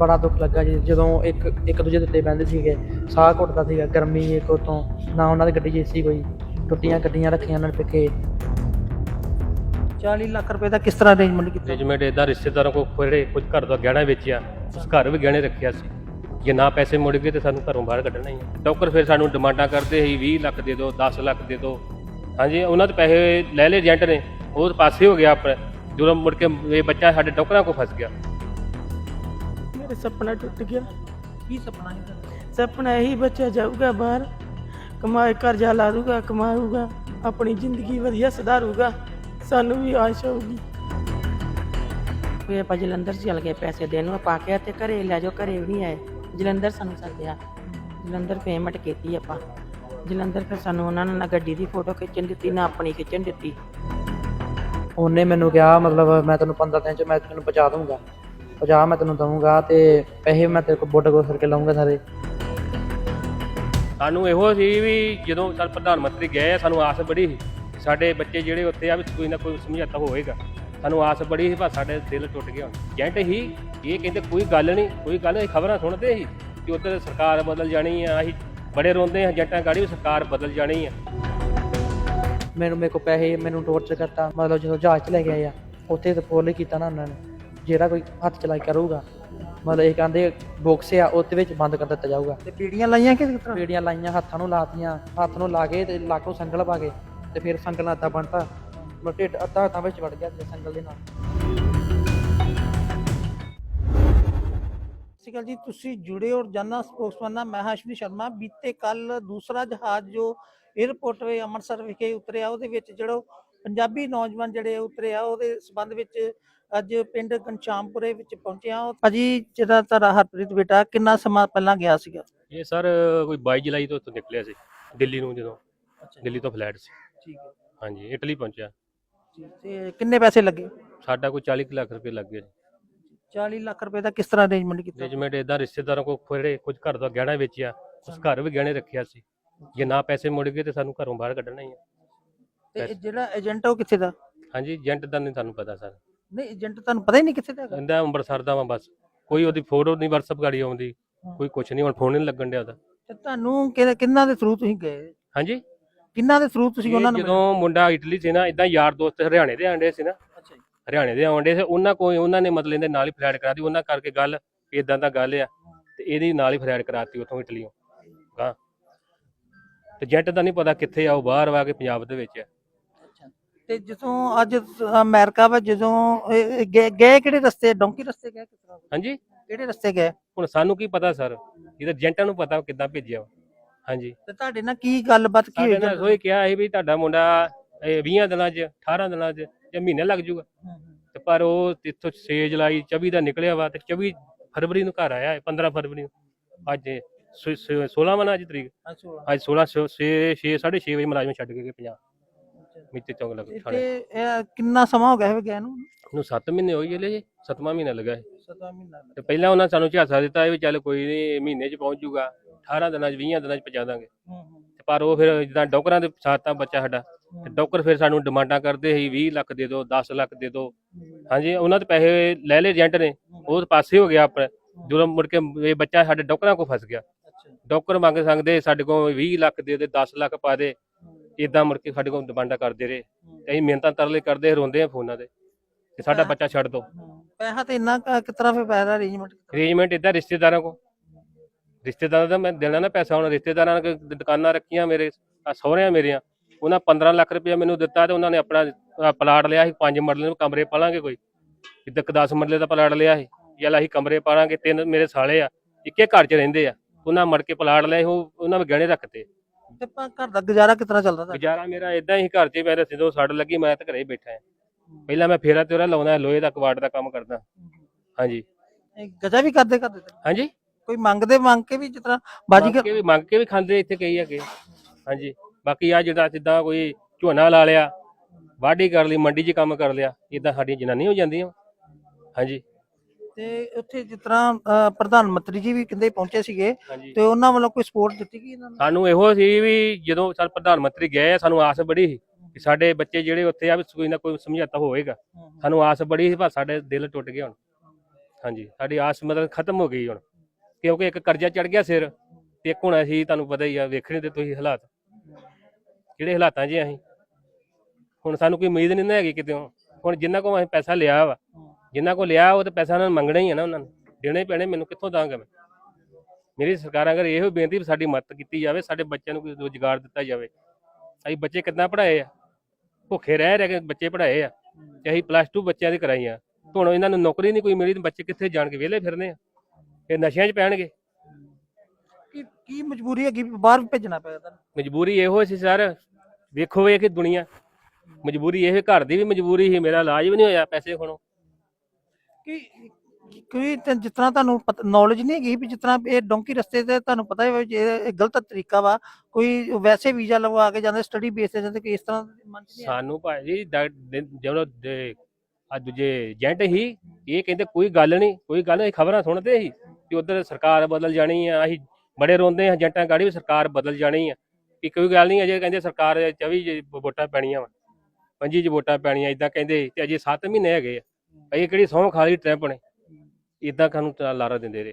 ਬੜਾ ਦੁੱਖ ਲੱਗਾ ਜੀ। ਜਦੋਂ ਇੱਕ ਇੱਕ ਦੂਜੇ ਦੇ ਉੱਤੇ ਬਹਿੰਦੇ ਸੀਗੇ, ਸਾਹ ਘੁੱਟਦਾ ਸੀਗਾ ਗਰਮੀ ਇੱਕ ਉਤੋਂ, ਨਾ ਉਹਨਾਂ ਦੀ ਗੱਡੀ 'ਚ ਸੀ ਕੋਈ, ਟੁੱਟੀਆਂ ਗੱਡੀਆਂ ਰੱਖੀਆਂ ਉਹਨਾਂ ਨੇ ਪਿੱਛੇ 40 ਲੱਖ ਰੁਪਏ ਦਾ ਕਿਸ ਤਰ੍ਹਾਂ ਅਰੇਂਜਮੈਂਟ ਕੀਤਾ? ਅਰੇਂਜਮੈਂਟ ਇਦਾਂ ਰਿਸ਼ਤੇਦਾਰਾਂ ਕੋ ਜਿਹੜੇ ਕੁਝ ਘਰ ਦਾ ਗਹਿਣਾ ਵੇਚਿਆ ਉਸ ਘਰ ਵੀ ਗਹਿਣੇ ਰੱਖਿਆ ਸੀ। ਜੇ ਨਾ ਪੈਸੇ ਮੁੜ ਗਏ ਤੇ ਸਾਨੂੰ ਘਰੋਂ ਬਾਹਰ ਕੱਢਣਾ ਹੀ ਹੈ ਡੌਕਰ ਫਿਰ ਸਾਨੂੰ ਡਿਮਾਂਡਾਂ ਕਰਦੇ ਸੀ 20 ਲੱਖ ਦੇ ਦਿਓ 10 ਲੱਖ ਦੇ ਦਿਓ ਹਾਂਜੀ, ਉਹਨਾਂ ਦੇ ਪੈਸੇ ਲੈ ਲਏ ਏਜੰਟ ਨੇ ਉਹ ਪਾਸੇ ਹੋ ਗਿਆ ਆਪਣੇ। ਜਦੋਂ ਮੁੜ ਕੇ ਇਹ ਬੱਚਾ ਸਾਡੇ ਡੌਕਰਾਂ ਕੋ ਫਸ ਗਿਆ। ਮੇਰਾ ਸੁਪਨਾ ਟੁੱਟ ਗਿਆ। ਕੀ ਸੁਪਨਾ ਹੈ ਤੁਹਾਡਾ? ਸੁਪਨਾ ਇਹੀ ਬੱਚਾ ਜਾਊਗਾ ਬਾਹਰ। ਕਮਾਏ ਕਰਜ਼ਾ ਲਾ ਦੂਗਾ ਕਮਾਊਗਾ ਆਪਣੀ ਜ਼ਿੰਦਗੀ ਵਧੀਆ ਸੁਧਾਰੂਗਾ। ਸਾਨੂੰ ਵੀ ਆਸ ਹੋਊਗੀ। ਫਿਰ ਆਪਾਂ ਜਲੰਧਰ ਚੱਲ ਗਏ ਪੈਸੇ ਦੇਣ ਨੂੰ ਆਪਾਂ ਕਿਹਾ ਤੇ ਘਰੇ ਲੈ ਜਾਓ ਘਰੇ ਵੀ ਨਹੀਂ ਆਏ। ਜਲੰਧਰ ਸਾਨੂੰ ਸੱਦਿਆ ਜਲੰਧਰ ਪੇਮੈਂਟ ਕੀਤੀ ਆਪਾਂ। ਜਲੰਧਰ ਫਿਰ ਸਾਨੂੰ ਉਹਨਾਂ ਨੇ ਨਾ ਗੱਡੀ ਦੀ ਫੋਟੋ ਖਿੱਚਣ ਦਿੱਤੀ ਨਾ ਆਪਣੀ ਖਿੱਚਣ ਦਿੱਤੀ। ਉਹਨੇ ਮੈਨੂੰ ਕਿਹਾ ਮਤਲਬ ਮੈਂ ਤੈਨੂੰ 15 ਦਿਨ 'ਚ ਮੈਂ ਤੈਨੂੰ ਪਹੁੰਚਾ ਦੂੰਗਾ ਪਹੁੰਚਾ ਮੈਂ ਤੈਨੂੰ ਦਊਂਗਾ ਤੇ ਪੈਸੇ ਮੈਂ ਤੇਰੇ ਕੋਲ ਬੁੱਢ ਕੋਲ ਕਰਕੇ ਲਵਾਂਗਾ ਸਾਰੇ। ਸਾਨੂੰ ਇਹੋ ਸੀ ਵੀ ਜਦੋਂ ਸਾਡੇ ਪ੍ਰਧਾਨ ਮੰਤਰੀ ਗਏ ਆ ਸਾਨੂੰ ਆਸ ਬੜੀ ਸੀ ਕਿ ਸਾਡੇ ਬੱਚੇ ਜਿਹੜੇ ਉੱਥੇ ਆ ਵੀ ਕੋਈ ਨਾ ਕੋਈ ਸਮਝੌਤਾ ਹੋਏਗਾ ਸਾਨੂੰ ਆਸ ਬੜੀ ਸੀ ਪਰ ਸਾਡੇ ਦਿਲ ਟੁੱਟ ਗਿਆ। ਹੁਣ ਜੈਂਟ ਹੀ ਇਹ ਕਹਿੰਦੇ ਕੋਈ ਗੱਲ ਨਹੀਂ ਕੋਈ ਗੱਲ ਨਹੀਂ ਖਬਰਾਂ ਸੁਣਦੇ ਸੀ ਕਿ ਉੱਧਰ ਸਰਕਾਰ ਬਦਲ ਜਾਣੀ ਆ ਅਸੀਂ ਬੜੇ ਰੋਂਦੇ ਹਾਂ ਜੱਟਾਂ ਗਾੜੀ ਵੀ ਸਰਕਾਰ ਬਦਲ ਜਾਣੀ ਆ। ਮੈਨੂੰ ਮੇਰੇ ਕੋਲ ਪੈਸੇ ਮੈਨੂੰ ਟੋਰਚਰ ਕਰਤਾ ਮਤਲਬ ਜਦੋਂ ਜਹਾਜ਼ 'ਚ ਲੈ ਕੇ ਆਏ ਆ ਉੱਥੇ ਤੇ ਫੋਲ ਕੀਤਾ ਨਾ ਉਹਨਾਂ ਨੇ। ਜਿਹੜਾ ਕੋਈ ਹੱਥ ਚਲਾਈ ਕਰੂਗਾ ਮਤਲਬ ਇਹ ਕਹਿੰਦੇ ਬੋਕਸ ਆ ਉਹਦੇ ਵਿੱਚ ਬੰਦ ਕਰ ਦਿੱਤਾ ਜਾਊਗਾ। ਤੇ ਪੀੜੀਆਂ ਲਾਈਆਂ ਕਿ ਕਿਸ ਤਰ੍ਹਾਂ? ਪੀੜੀਆਂ ਲਾਈਆਂ ਹੱਥਾਂ ਨੂੰ ਲਾਤੀਆਂ ਹੱਥ ਨੂੰ ਲਾ ਕੇ ਤੇ ਲਾਕੋ ਸੰਗਲ ਪਾ ਕੇ ਤੇ ਫਿਰ ਸੰਗਲ ਨਾਲ ਅੱਧਾ ਬਣਤਾ। ਮਤਲਬ ਢਿੱਡ ਅੱਧਾ ਹੱਥਾਂ ਵਿੱਚ ਵੜ ਗਿਆ ਤੇ ਸੰਗਲ ਦੇ ਨਾਲ। ਸਤਿ ਸ਼੍ਰੀ ਅਕਾਲ ਜੀ ਤੁਸੀਂ ਜੁੜੇ ਹੋ ਰੋਜ਼ਾਨਾ ਸਪੋਕਸਮੈਨ ਨਾਲ ਮੈਂ ਹਾਂ ਅਸ਼ਵਨੀ ਸ਼ਰਮਾ। ਬੀਤੇ ਕੱਲ ਦੂਸਰਾ ਜਹਾਜ਼ ਜੋ 에ਅਰਪੋਰਟ ਵੇ ਅੰਮ੍ਰਿਤਸਰ ਵਿਖੇ ਉਤਰਿਆ ਉਹਦੇ ਵਿੱਚ ਜਿਹੜਾ ਪੰਜਾਬੀ ਨੌਜਵਾਨ ਜਿਹੜੇ ਉਤਰੇ ਆ ਉਹਦੇ ਸਬੰਧ ਵਿੱਚ ਅੱਜ ਪਿੰਡ ਘਨਸ਼ਾਮਪੁਰੇ ਵਿੱਚ ਪਹੁੰਚਿਆ ਭਾਜੀ ਜਿਹੜਾ ਤੁਹਾਡਾ ਹਰਪ੍ਰੀਤ ਬੇਟਾ ਕਿੰਨਾ ਸਮਾਂ ਪਹਿਲਾਂ ਗਿਆ ਸੀਗਾ? ਇਹ ਸਰ ਕੋਈ 22 ਜੁਲਾਈ ਤੋਂ ਉੱਥੋਂ ਨਿਕਲਿਆ ਸੀ ਦਿੱਲੀ ਨੂੰ ਜਦੋਂ। ਦਿੱਲੀ ਤੋਂ ਫਲੈਟ ਸੀ। ਠੀਕ ਹੈ। ਹਾਂਜੀ ਇਟਲੀ ਪਹੁੰਚਿਆ। ਤੇ ਕਿੰਨੇ ਪੈਸੇ ਲੱਗੇ? ਸਾਡਾ ਕੋਈ 40 ਕੁ ਲੱਖ ਰੁਪਏ ਲੱਗ ਗਏ 40 ਲੱਖ ਰੁਪਏ ਦਾ ਕਿਸ ਤਰ੍ਹਾਂ ਅਰੇਂਜਮੈਂਟ ਕੀਤਾ? ਅਰੇਂਜਮੈਂਟ ਇਦਾਂ ਰਿਸ਼ਤੇਦਾਰਾਂ ਕੋ ਜਿਹੜੇ ਕੁਝ ਘਰ ਦਾ ਗਹਿਣਾ ਵੇਚਿਆ ਉਸ ਘਰ ਵੀ ਗਹਿਣੇ ਰੱਖਿਆ ਸੀ। ਜੇ ਨਾ ਪੈਸੇ ਮੁੜ ਗਏ ਤੇ ਸਾਨੂੰ ਘਰੋਂ ਬਾਹਰ ਕੱਢਣਾ ਹੀ ਹੈ। ਤੇ ਜਿਹੜਾ ਏਜੰਟ ਉਹ ਕਿੱਥੇ ਦਾ? ਹਾਂਜੀ ਏਜੰਟ ਦਾ ਨਹੀਂ ਤੁਹਾਨੂੰ ਪਤਾ ਸਰ। ਨਹੀਂ ਏਜੰਟ ਤੁਹਾਨੂੰ ਪਤਾ ਹੀ ਨਹੀਂ ਕਿੱਥੇ ਦਾ ਹੈਗਾ। ਕਹਿੰਦਾ ਅੰਮ੍ਰਿਤਸਰ ਦਾ ਵਾ ਬਸ। ਕੋਈ ਉਹਦੀ ਫੋਟੋ ਨਹੀਂ WhatsApp ਗਾੜੀ ਆਉਂਦੀ। ਕੋਈ ਕੁਛ ਨਹੀਂ ਹੁਣ ਫੋਨ ਨਹੀਂ ਲੱਗਣ ਡਿਆ ਉਹਦਾ। ਤੇ ਤੁਹਾਨੂੰ ਕਿਹਦੇ- ਕਿਹਨਾਂ ਦੇ ਥਰੂ ਤੁਸੀਂ ਗਏ? ਹਾਂਜੀ? ਕਿਹਨਾਂ ਦੇ ਥਰੂ ਤੁਸੀਂ ਉਹਨਾਂ ਨੂੰ ਜਦੋਂ ਮੁੰਡਾ ਇਟਲੀ ਸੀ ਨਾ ਇਦਾਂ ਯਾਰ ਦੋਸਤ ਹਰਿਆਣੇ ਦੇ ਆਂਡੇ ਸੀ ਨਾ। ਅੱਛਾ ਜੀ। ਹਰਿਆਣੇ ਦੇ ਆਉਂਦੇ ਸੀ ਉਹਨਾਂ ਕੋਈ ਉਹਨਾਂ ਨੇ ਮਤਲਬ ਇਹਦੇ ਨਾਲ ਹੀ ਫਲੈਟ ਕਰਾ ਦਿੱਤੀ ਉਹਨਾਂ ਕਰਕੇ ਗੱਲ ਇਦਾਂ ਦਾ ਗੱਲ ਆ। ਤੇ ਇਹਦੀ ਨਾਲ ਹੀ ਫਲੈਟ ਕਰਾਤੀ ਉਥੋਂ ਇਟਲੀੋਂ ਹਾਂ ਤੇ ਜੈਟ ਦਾ ਨਹੀਂ ਪਤਾ ਕਿੱਥੇ ਆ ਉਹ ਬਾਹਰ ਵਾ ਕੇ ਪੰਜਾਬ ਦੇ ਵਿੱਚ ਆ। ਤੇ ਜਦੋਂ ਅੱਜ ਅਮਰੀਕਾ ਵਿੱਚ ਜਦੋਂ ਇਹ- ਇਹ ਗਏ ਗਏ ਕਿਹੜੇ ਰਸਤੇ? ਡੋਂਕੀ ਰਸਤੇ ਗਏ ਕਿਸ ਤਰ੍ਹਾਂ? ਹਾਂਜੀ। ਕਿਹੜੇ ਰਸਤੇ ਗਏ? ਹੁਣ ਸਾਨੂੰ ਕੀ ਪਤਾ ਸਰ? ਇਹਦਾ ਏਜੰਟਾਂ ਨੂੰ ਪਤਾ ਕਿੱਦਾਂ ਭੇਜਿਆ ਵਾ। ਹਾਂਜੀ। ਤੇ ਤੁਹਾਡੇ ਨਾਲ ਕੀ ਗੱਲਬਾਤ ਕੀ ਸਾਡੇ ਹੋਈ ਨਾਲ ਉਹੀ ਕਿਹਾ ਸੀ ਵੀ ਤੁਹਾਡਾ ਮੁੰਡਾ ਇਹ 20 ਦਿਨਾਂ 'ਚ 18 ਦਿਨਾਂ 'ਚ ਜਾਂ ਮਹੀਨੇ ਲੱਗ ਜਾਊਗਾ ਤੇ ਪਰ ਉਹ ਇੱਥੋਂ 6 ਜੁਲਾਈ 24 ਦਾ ਨਿਕਲਿਆ ਵਾ ਤੇ 24 ਫਰਵਰੀ ਨੂੰ ਘਰ ਆਇਆ ਹੈ 15 ਫਰਵਰੀ ਨੂੰ। ਅੱਜ 16 ਵਨਾ ਅੱਜ ਤਰੀਕ? ਅੱਜ 16 6 6 6:30 ਵਜੇ ਮੁਲਾਜ਼ਮ ਛੱਡ ਕੇ ਗਏ ਪੰਜਾਬ ਮਿੱਤੇ ਚੌਂਕ ਲੱਗ ਤੇ ਥਾਣੇ ਇਹ ਕਿੰਨਾ ਸਮਾਂ ਹੋ ਗਿਆ ਹੈ ਗਿਆ ਨੂੰ? ਨੂੰ 7 ਮਹੀਨੇ ਹੋਈ ਜਲੇ ਜੀ 7ਵਾਂ ਮਹੀਨਾ ਲੱਗਾ ਹੈ 7 ਮਹੀਨਾ ਤੇ ਪਹਿਲਾਂ ਉਹਨਾਂ ਸਾਨੂੰ ਝਾਸਾ ਦਿੱਤਾ ਵੀ ਚੱਲ ਕੋਈ ਨਹੀਂ ਮਹੀਨੇ 'ਚ ਪਹੁੰਚ ਜਾਊਗਾ 18 ਦਿਨਾਂ 'ਚ 20 ਦਿਨਾਂ 'ਚ ਪਹੁੰਚਾ ਦਾਂਗੇ। ਤੇ ਪਰ ਉਹ ਫਿਰ ਜਿੱਦਾਂ ਡੌਕਰਾਂ ਦੇ ਸਾਥਾਂ ਬੱਚਾ ਸਾਡਾ ਤੇ ਡੌਕਰ ਫਿਰ ਸਾਨੂੰ ਡਿਮਾਂਡਾਂ ਕਰਦੇ ਸੀ 20 ਲੱਖ ਦੇ ਦਿਓ 10 ਲੱਖ ਦੇ ਦਿਓ ਹਾਂਜੀ ਉਹਨਾਂ ਦੇ ਪੈਸੇ ਲੈ ਲਏ ਏਜੰਟ ਨੇ ਉਹ ਪਾਸੇ ਹੋ ਗਿਆ ਆਪਣੇ। ਜਦੋਂ ਮੁੜ ਕੇ ਇਹ ਬੱਚਾ ਸਾਡੇ ਡੌਕਰਾਂ ਕੋ ਫਸ ਗਿਆ। ਡੌਕਰ ਮੰਗ ਸੰਗਦੇ ਸਾਡੇ ਕੋਲ 20 ਲੱਖ ਦੇ ਦੇ 10 ਲੱਖ ਪਾ ਦੇ। ਇਦਾਂ ਮੁੜ ਕੇ ਸਾਡੇ ਕੋਲ ਡਿਮਾਂਡਾਂ ਕਰਦੇ ਰਹੇ। ਤੇ ਅਸੀਂ ਮਿਹਨਤਾਂ ਤਰਲੇ ਕਰਦੇ ਰੋਂਦੇ ਆ ਫੋਨਾਂ ਤੇ। ਕਿ ਸਾਡਾ ਬੱਚਾ ਛੱਡ ਦਿਓ ਪੈਸਾ ਤੇ ਇੰਨਾ ਕੁ- ਤਰ੍ਹਾਂ ਫਿਰ ਪੈਸਾ ਅਰੇਂਜਮੈਂਟ ਅਰੇਂਜਮੈਂਟ ਇਦਾਂ ਰਿਸ਼ਤੇਦਾਰਾਂ ਕੋ ਰਿਸ਼ਤੇਦਾਰਾਂ ਦਾ ਮੈਂ ਦੇਣਾ ਨਾ ਪੈਸਾ ਹੁਣ ਰਿਸ਼ਤੇਦਾਰਾਂ ਨੇ ਦੁਕਾਨਾਂ ਰੱਖੀਆਂ ਮੇਰੇ ਸਹੁਰਿਆਂ ਮੇਰੀਆਂ। ਉਹਨਾਂ 15 ਲੱਖ ਰੁਪਇਆ ਮੈਨੂੰ ਦਿੱਤਾ ਤੇ ਉਹਨਾਂ ਨੇ ਆਪਣਾ ਪਲਾਟ ਲਿਆ ਸੀ ਪੰਜ ਮਰਲੇ ਨੂੰ ਕਮਰੇ ਪਾਲਾਂਗੇ ਕੋਈ। ਇੱਦਾਂ 10 ਮਰਲੇ ਦਾ ਪਲਾਟ ਲਿਆ ਸੀ। ਯਾਰ ਅਸੀਂ ਕਮਰੇ ਪਾਲਾਂਗੇ ਤਿੰਨ ਮੇਰੇ ਸਾਲੇ ਆ ਇੱਕੇ ਘਰ 'ਚ ਰਹਿੰਦੇ ਆ। ਉਹਨਾਂ ਮੜ ਕੇ ਪਲਾਟ ਲਏ ਉਹ ਉਹਨਾਂ ਵਿੱਚ ਗਹਿਣੇ ਰੱਖਤੇ। ਤੇ ਆਪਾਂ ਘਰ ਦਾ ਗੁਜ਼ਾਰਾ ਕਿਸ ਤਰ੍ਹਾਂ ਚੱਲਦਾ ਤੁਹਾਡਾ? ਗੁਜ਼ਾਰਾ ਮੇਰਾ ਇਦਾਂ ਹੀ ਘਰ 'ਚ ਹੀ ਮੈਂ ਰਸੀ ਤੋਂ ਸੜ ਲੱਗੀ ਮੈਂ ਤਾਂ ਘਰੇ ਹੀ ਬੈਠਾ ਹਾਂ। ਪਹਿਲਾਂ ਮੈਂ ਫੇਰਾ ਤੇਰਾ ਲਾਉਣਾ ਲੋਹੇ ਦਾ ਕਵਾੜ ਦਾ ਕੰਮ ਕਰਦਾ। ਹਾਂਜੀ। ਇਹ ਗਜਾ ਵੀ ਕਰਦੇ ਕਰਦੇ ਤੇ। ਹਾਂਜੀ? ਕੋਈ ਮੰਗਦੇ ਮੰਗ ਕੇ ਵੀ ਜਿਸ ਤਰ੍ਹਾਂ ਬਾਜੀ ਮੰਗ ਕੇ ਵੀ ਮੰਗ ਕੇ ਵੀ ਖਾਂਦੇ ਇੱਥੇ ਕਈ ਹੈਗੇ। ਹਾਂਜੀ। ਬਾਕੀ ਆ ਜਿਹੜਾ ਜਿੱਦਾਂ ਕੋਈ ਝੋਨਾ ਲਾ ਲਿਆ ਵਾਢੀ ਕਰ ਲਈ ਮੰਡੀ 'ਚ ਕੰਮ ਕਰ ਲਿਆ ਇਦਾਂ ਸਾਡੀਆਂ ਜਨਾਨੀਆਂ ਹੋ ਜਾਂਦੀਆਂ। ਹਾਂਜੀ। ਤੇ ਉੱਥੇ ਜਿਸ ਤਰ੍ਹਾਂ ਪ੍ਰਧਾਨ ਮੰਤਰੀ ਜੀ ਵੀ ਕਹਿੰਦੇ ਪਹੁੰਚੇ ਸੀਗੇ ਹਾਂਜੀ। ਤੇ ਉਹਨਾਂ ਵੱਲੋਂ ਕੋਈ ਸਪੋਰਟ ਦਿੱਤੀ ਗਈ ਇਹਨਾਂ ਨੂੰ? ਸਾਨੂੰ ਇਹੋ ਸੀ ਵੀ ਜਦੋਂ ਸਾਡੇ ਪ੍ਰਧਾਨ ਮੰਤਰੀ ਗਏ ਆ, ਸਾਨੂੰ ਆਸ ਬੜੀ ਸੀ ਕਿ ਸਾਡੇ ਬੱਚੇ ਜਿਹੜੇ ਉੱਥੇ ਆ ਵੀ ਕੋਈ ਨਾ ਕੋਈ ਸਮਝੌਤਾ ਹੋਏਗਾ ਸਾਨੂੰ ਆਸ ਬੜੀ ਸੀ ਪਰ ਸਾਡੇ ਦਿਲ ਟੁੱਟ ਗਿਆ ਹੁਣ। ਹਾਂਜੀ ਸਾਡੀ ਆਸ ਮਤਲਬ ਖਤਮ ਹੋ ਗਈ ਹੁਣ। ਕਿਉਂਕਿ ਇੱਕ ਕਰਜ਼ਾ ਚੜ ਗਿਆ ਸਿਰ ਤੇ ਇੱਕ ਹੁਣ ਅਸੀਂ ਤੁਹਾਨੂੰ ਪਤਾ ਹੀ ਆ ਵੇਖਣੇ ਤੇ ਤੁਸੀਂ ਹਾਲਾਤ। ਜਿਹੜੇ ਹਾਲਾਤਾਂ 'ਚ ਅਸੀਂ? ਹੁਣ ਸਾਨੂੰ ਕੋਈ ਉਮੀਦ ਨਹੀਂ ਨਾ ਹੈਗੀ ਕਿਤੇ ਹੁਣ। ਜਿੰਨਾ ਕੋਲ ਅਸੀਂ ਪੈਸਾ ਲਿਆ ਵਾ ਜਿੰਨਾ ਕੋਲ ਲਿਆ ਉਹ ਤੇ ਪੈਸਾ ਉਹਨਾਂ ਨੂੰ ਮੰਗਣਾ ਹੀ ਹੈ ਨਾ ਉਹਨਾਂ ਨੂੰ। ਦੇਣੇ ਪੈਣੇ ਮੈਨੂੰ ਕਿੱਥੋਂ ਦਾਂਗਾ ਮੈਂ? ਮੇਰੀ ਸਰਕਾਰਾਂ ਅਗਰ ਇਹੋ ਬੇਨਤੀ ਵੀ ਸਾਡੀ ਮਦਦ ਕੀਤੀ ਜਾਵੇ ਸਾਡੇ ਬੱਚਿਆਂ ਨੂੰ ਕੋਈ ਰੋਜ਼ਗਾਰ ਦਿੱਤਾ ਜਾਵੇ। ਅਸੀਂ ਬੱਚੇ ਕਿੱਦਾਂ ਪੜ੍ਹਾਏ ਆ? ਭੁੱਖੇ ਰਹਿ ਰਹਿ ਕੇ ਬੱਚੇ ਪੜ੍ਹਾਏ ਆ। ਤੇ ਅਸੀਂ ਪਲੱਸ 2 ਬੱਚਿਆਂ ਦੀ ਕਰਾਈ ਆ। ਹੁਣ ਇਹਨਾਂ ਨੂੰ ਨੌਕਰੀ ਨਹੀਂ ਕੋਈ ਮਿਲੀ ਤੇ ਬੱਚੇ ਕਿੱਥੇ ਜਾਣਗੇ ਵਿਹਲੇ ਫਿਰਨੇ ਆ। ਇਹ ਨਸ਼ਿਆਂ 'ਚ ਪੈਣਗੇ। ਕੀ ਕੀ ਮਜਬੂਰੀ ਹੈਗੀ? ਵੀ ਬਾਹਰ ਭੇਜਣਾ ਪਿਆ ਤੁਹਾਨੂੰ? ਮਜਬੂਰੀ ਇਹੋ ਸੀ ਸਰ। ਵੇਖੋ ਵੇ ਕਿ ਦੁਨੀਆ। ਮਜਬੂਰੀ ਇਹ ਘਰ ਦੀ ਵੀ ਮਜਬੂਰੀ ਸੀ ਮੇਰਾ ਇਲਾਜ ਵੀ ਨਹੀਂ ਹੋਇਆ ਪੈਸੇ ਖਣੋ। ਕਿ ਕੋਈ ਤੇ ਜਿਸ ਤਰ੍ਹਾਂ ਤੁਹਾਨੂੰ ਨੌਲੇਜ ਨਹੀਂ ਹੈਗੀ ਵੀ ਜਿਸ ਤਰ੍ਹਾਂ ਇਹ ਡੋਂਕੀ ਰਸਤੇ ਤੇ ਤੁਹਾਨੂੰ ਪਤਾ ਹੈ ਵੀ ਇਹ ਗਲਤ ਤਰੀਕਾ ਵਾ, ਕੋਈ ਵੈਸੇ ਵੀਜ਼ਾ ਲਗਵਾ ਕੇ ਜਾਂਦੇ ਸਟੱਡੀ ਬੇਸ ਤੇ ਜਾਂਦੇ ਕਿ ਇਸ ਤਰ੍ਹਾਂ ਦੇ ਨਹੀਂ ਸਾਨੂੰ ਭਾਜੀ ਜਦੋਂ ਆ ਦੂਜੇ ਏਜੰਟ ਹੀ, ਇਹ ਕਹਿੰਦੇ ਕੋਈ ਗੱਲ ਨਹੀਂ, ਕੋਈ ਗੱਲ ਨਹੀਂ, ਖਬਰਾਂ ਸੁਣਦੇ ਸੀ ਕਿ ਉਧਰ ਸਰਕਾਰ ਬਦਲ ਜਾਣੀ ਆ, ਅਸੀਂ ਬੜੇ ਰੋਂਦੇ ਹਾਂ ਏਜੰਟਾਂ ਗਾੜੀ ਵੀ ਸਰਕਾਰ ਬਦਲ ਜਾਣੀ ਆ ਕਿ ਕੋਈ ਗੱਲ ਨਹੀਂ, ਅਜੇ ਕਹਿੰਦੇ ਸਰਕਾਰ 24 ਵੋਟਾਂ ਪੈਣੀਆਂ ਵਾ, ਪੰਜੀ ਚ ਵੋਟਾਂ ਪੈਣੀਆਂ ਇਦਾਂ ਕਹਿੰਦੇ, ਤੇ ਅਜੇ 7 ਮਹੀਨੇ ਹੈਗੇ ਆ। ਇਹ ਕਿਹੜੀ ਸਹੁੰ ਖਾ ਲਈ ਟ੍ਰੈਂਪ ਨੇ ਇਦਾਂ ਕਾਨੂੰ ਲਾਰਾ ਦਿੰਦੇ ਰਹੇ।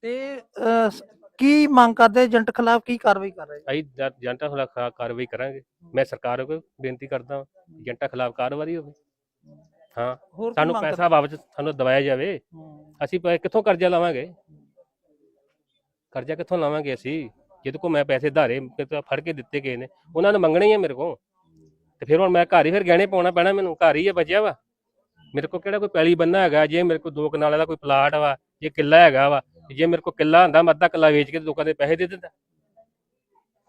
ਤੇ ਅਹ, ਸ- ਕੀ ਮੰਗ ਕਰਦੇ? ਏਜੰਟ ਖਿਲਾਫ ਕੀ ਕਾਰਵਾਈ ਕਰ ਰਹੇ? ਅਸੀਂ ਜ- ਏਜੰਟਾਂ ਖਿਲਾਫ ਕਾਰਵਾਈ ਕਰਾਂਗੇ। ਮੈਂ ਸਰਕਾਰ ਕੋਲ ਬੇਨਤੀ ਕਰਦਾ ਏਜੰਟਾਂ ਖਿਲਾਫ ਕਾਰਵਾਈ ਹੋਵੇ। ਹਾਂ ਹੋਰ ਕੀ ਸਾਨੂੰ ਮੰਗ ਪੈਸਾ ਵਾਪਸ ਸਾਨੂੰ ਦਵਾਇਆ ਜਾਵੇ। ਕਰਦੇ? ਅਸੀਂ ਪੈ- ਕਿੱਥੋਂ ਕਰਜ਼ਾ ਲਾਵਾਂਗੇ? ਕਰਜ਼ਾ ਕਿੱਥੋਂ ਲਾਵਾਂਗੇ ਅਸੀਂ? ਜਿਹਦੇ ਕੋ ਮੈਂ ਪੈਸੇ ਧਾਰੇ ਫੜ ਕੇ ਦਿੱਤੇ ਗਏ ਨੇ। ਉਹਨਾਂ ਨੇ ਮੰਗਣੇ ਹੀ ਆ ਮੇਰੇ ਕੋਲ। ਤੇ ਫਿਰ ਹੁਣ ਮੈਂ ਘਰ ਹੀ ਫਿਰ ਗਹਿਣੇ ਪਾਉਣਾ ਪੈਣਾ ਮੈਨੂੰ। ਘਰ ਹੀ ਆ ਬਚਿਆ ਵਾ। ਮੇਰੇ ਕੋਲ ਕਿਹੜਾ ਕੋਈ ਪੈਲੀ ਬੰਨਾ ਹੈਗਾ, ਜੇ ਮੇਰੇ ਕੋਲ ਦੋ ਕਨਾਲਾਂ ਦਾ ਕੋਈ ਪਲਾਟ ਵਾ, ਜੇ ਕਿੱਲਾ ਹੈਗਾ ਵਾ ਜੇ ਮੇਰੇ ਕੋਲ ਕਿੱਲਾ ਹੁੰਦਾ, ਮੈਂ ਅੱਧਾ ਕਿੱਲਾ ਵੇਚ ਕੇ ਲੋਕਾਂ ਦੇ ਪੈਸੇ ਦੇ ਦਿੰਦਾ।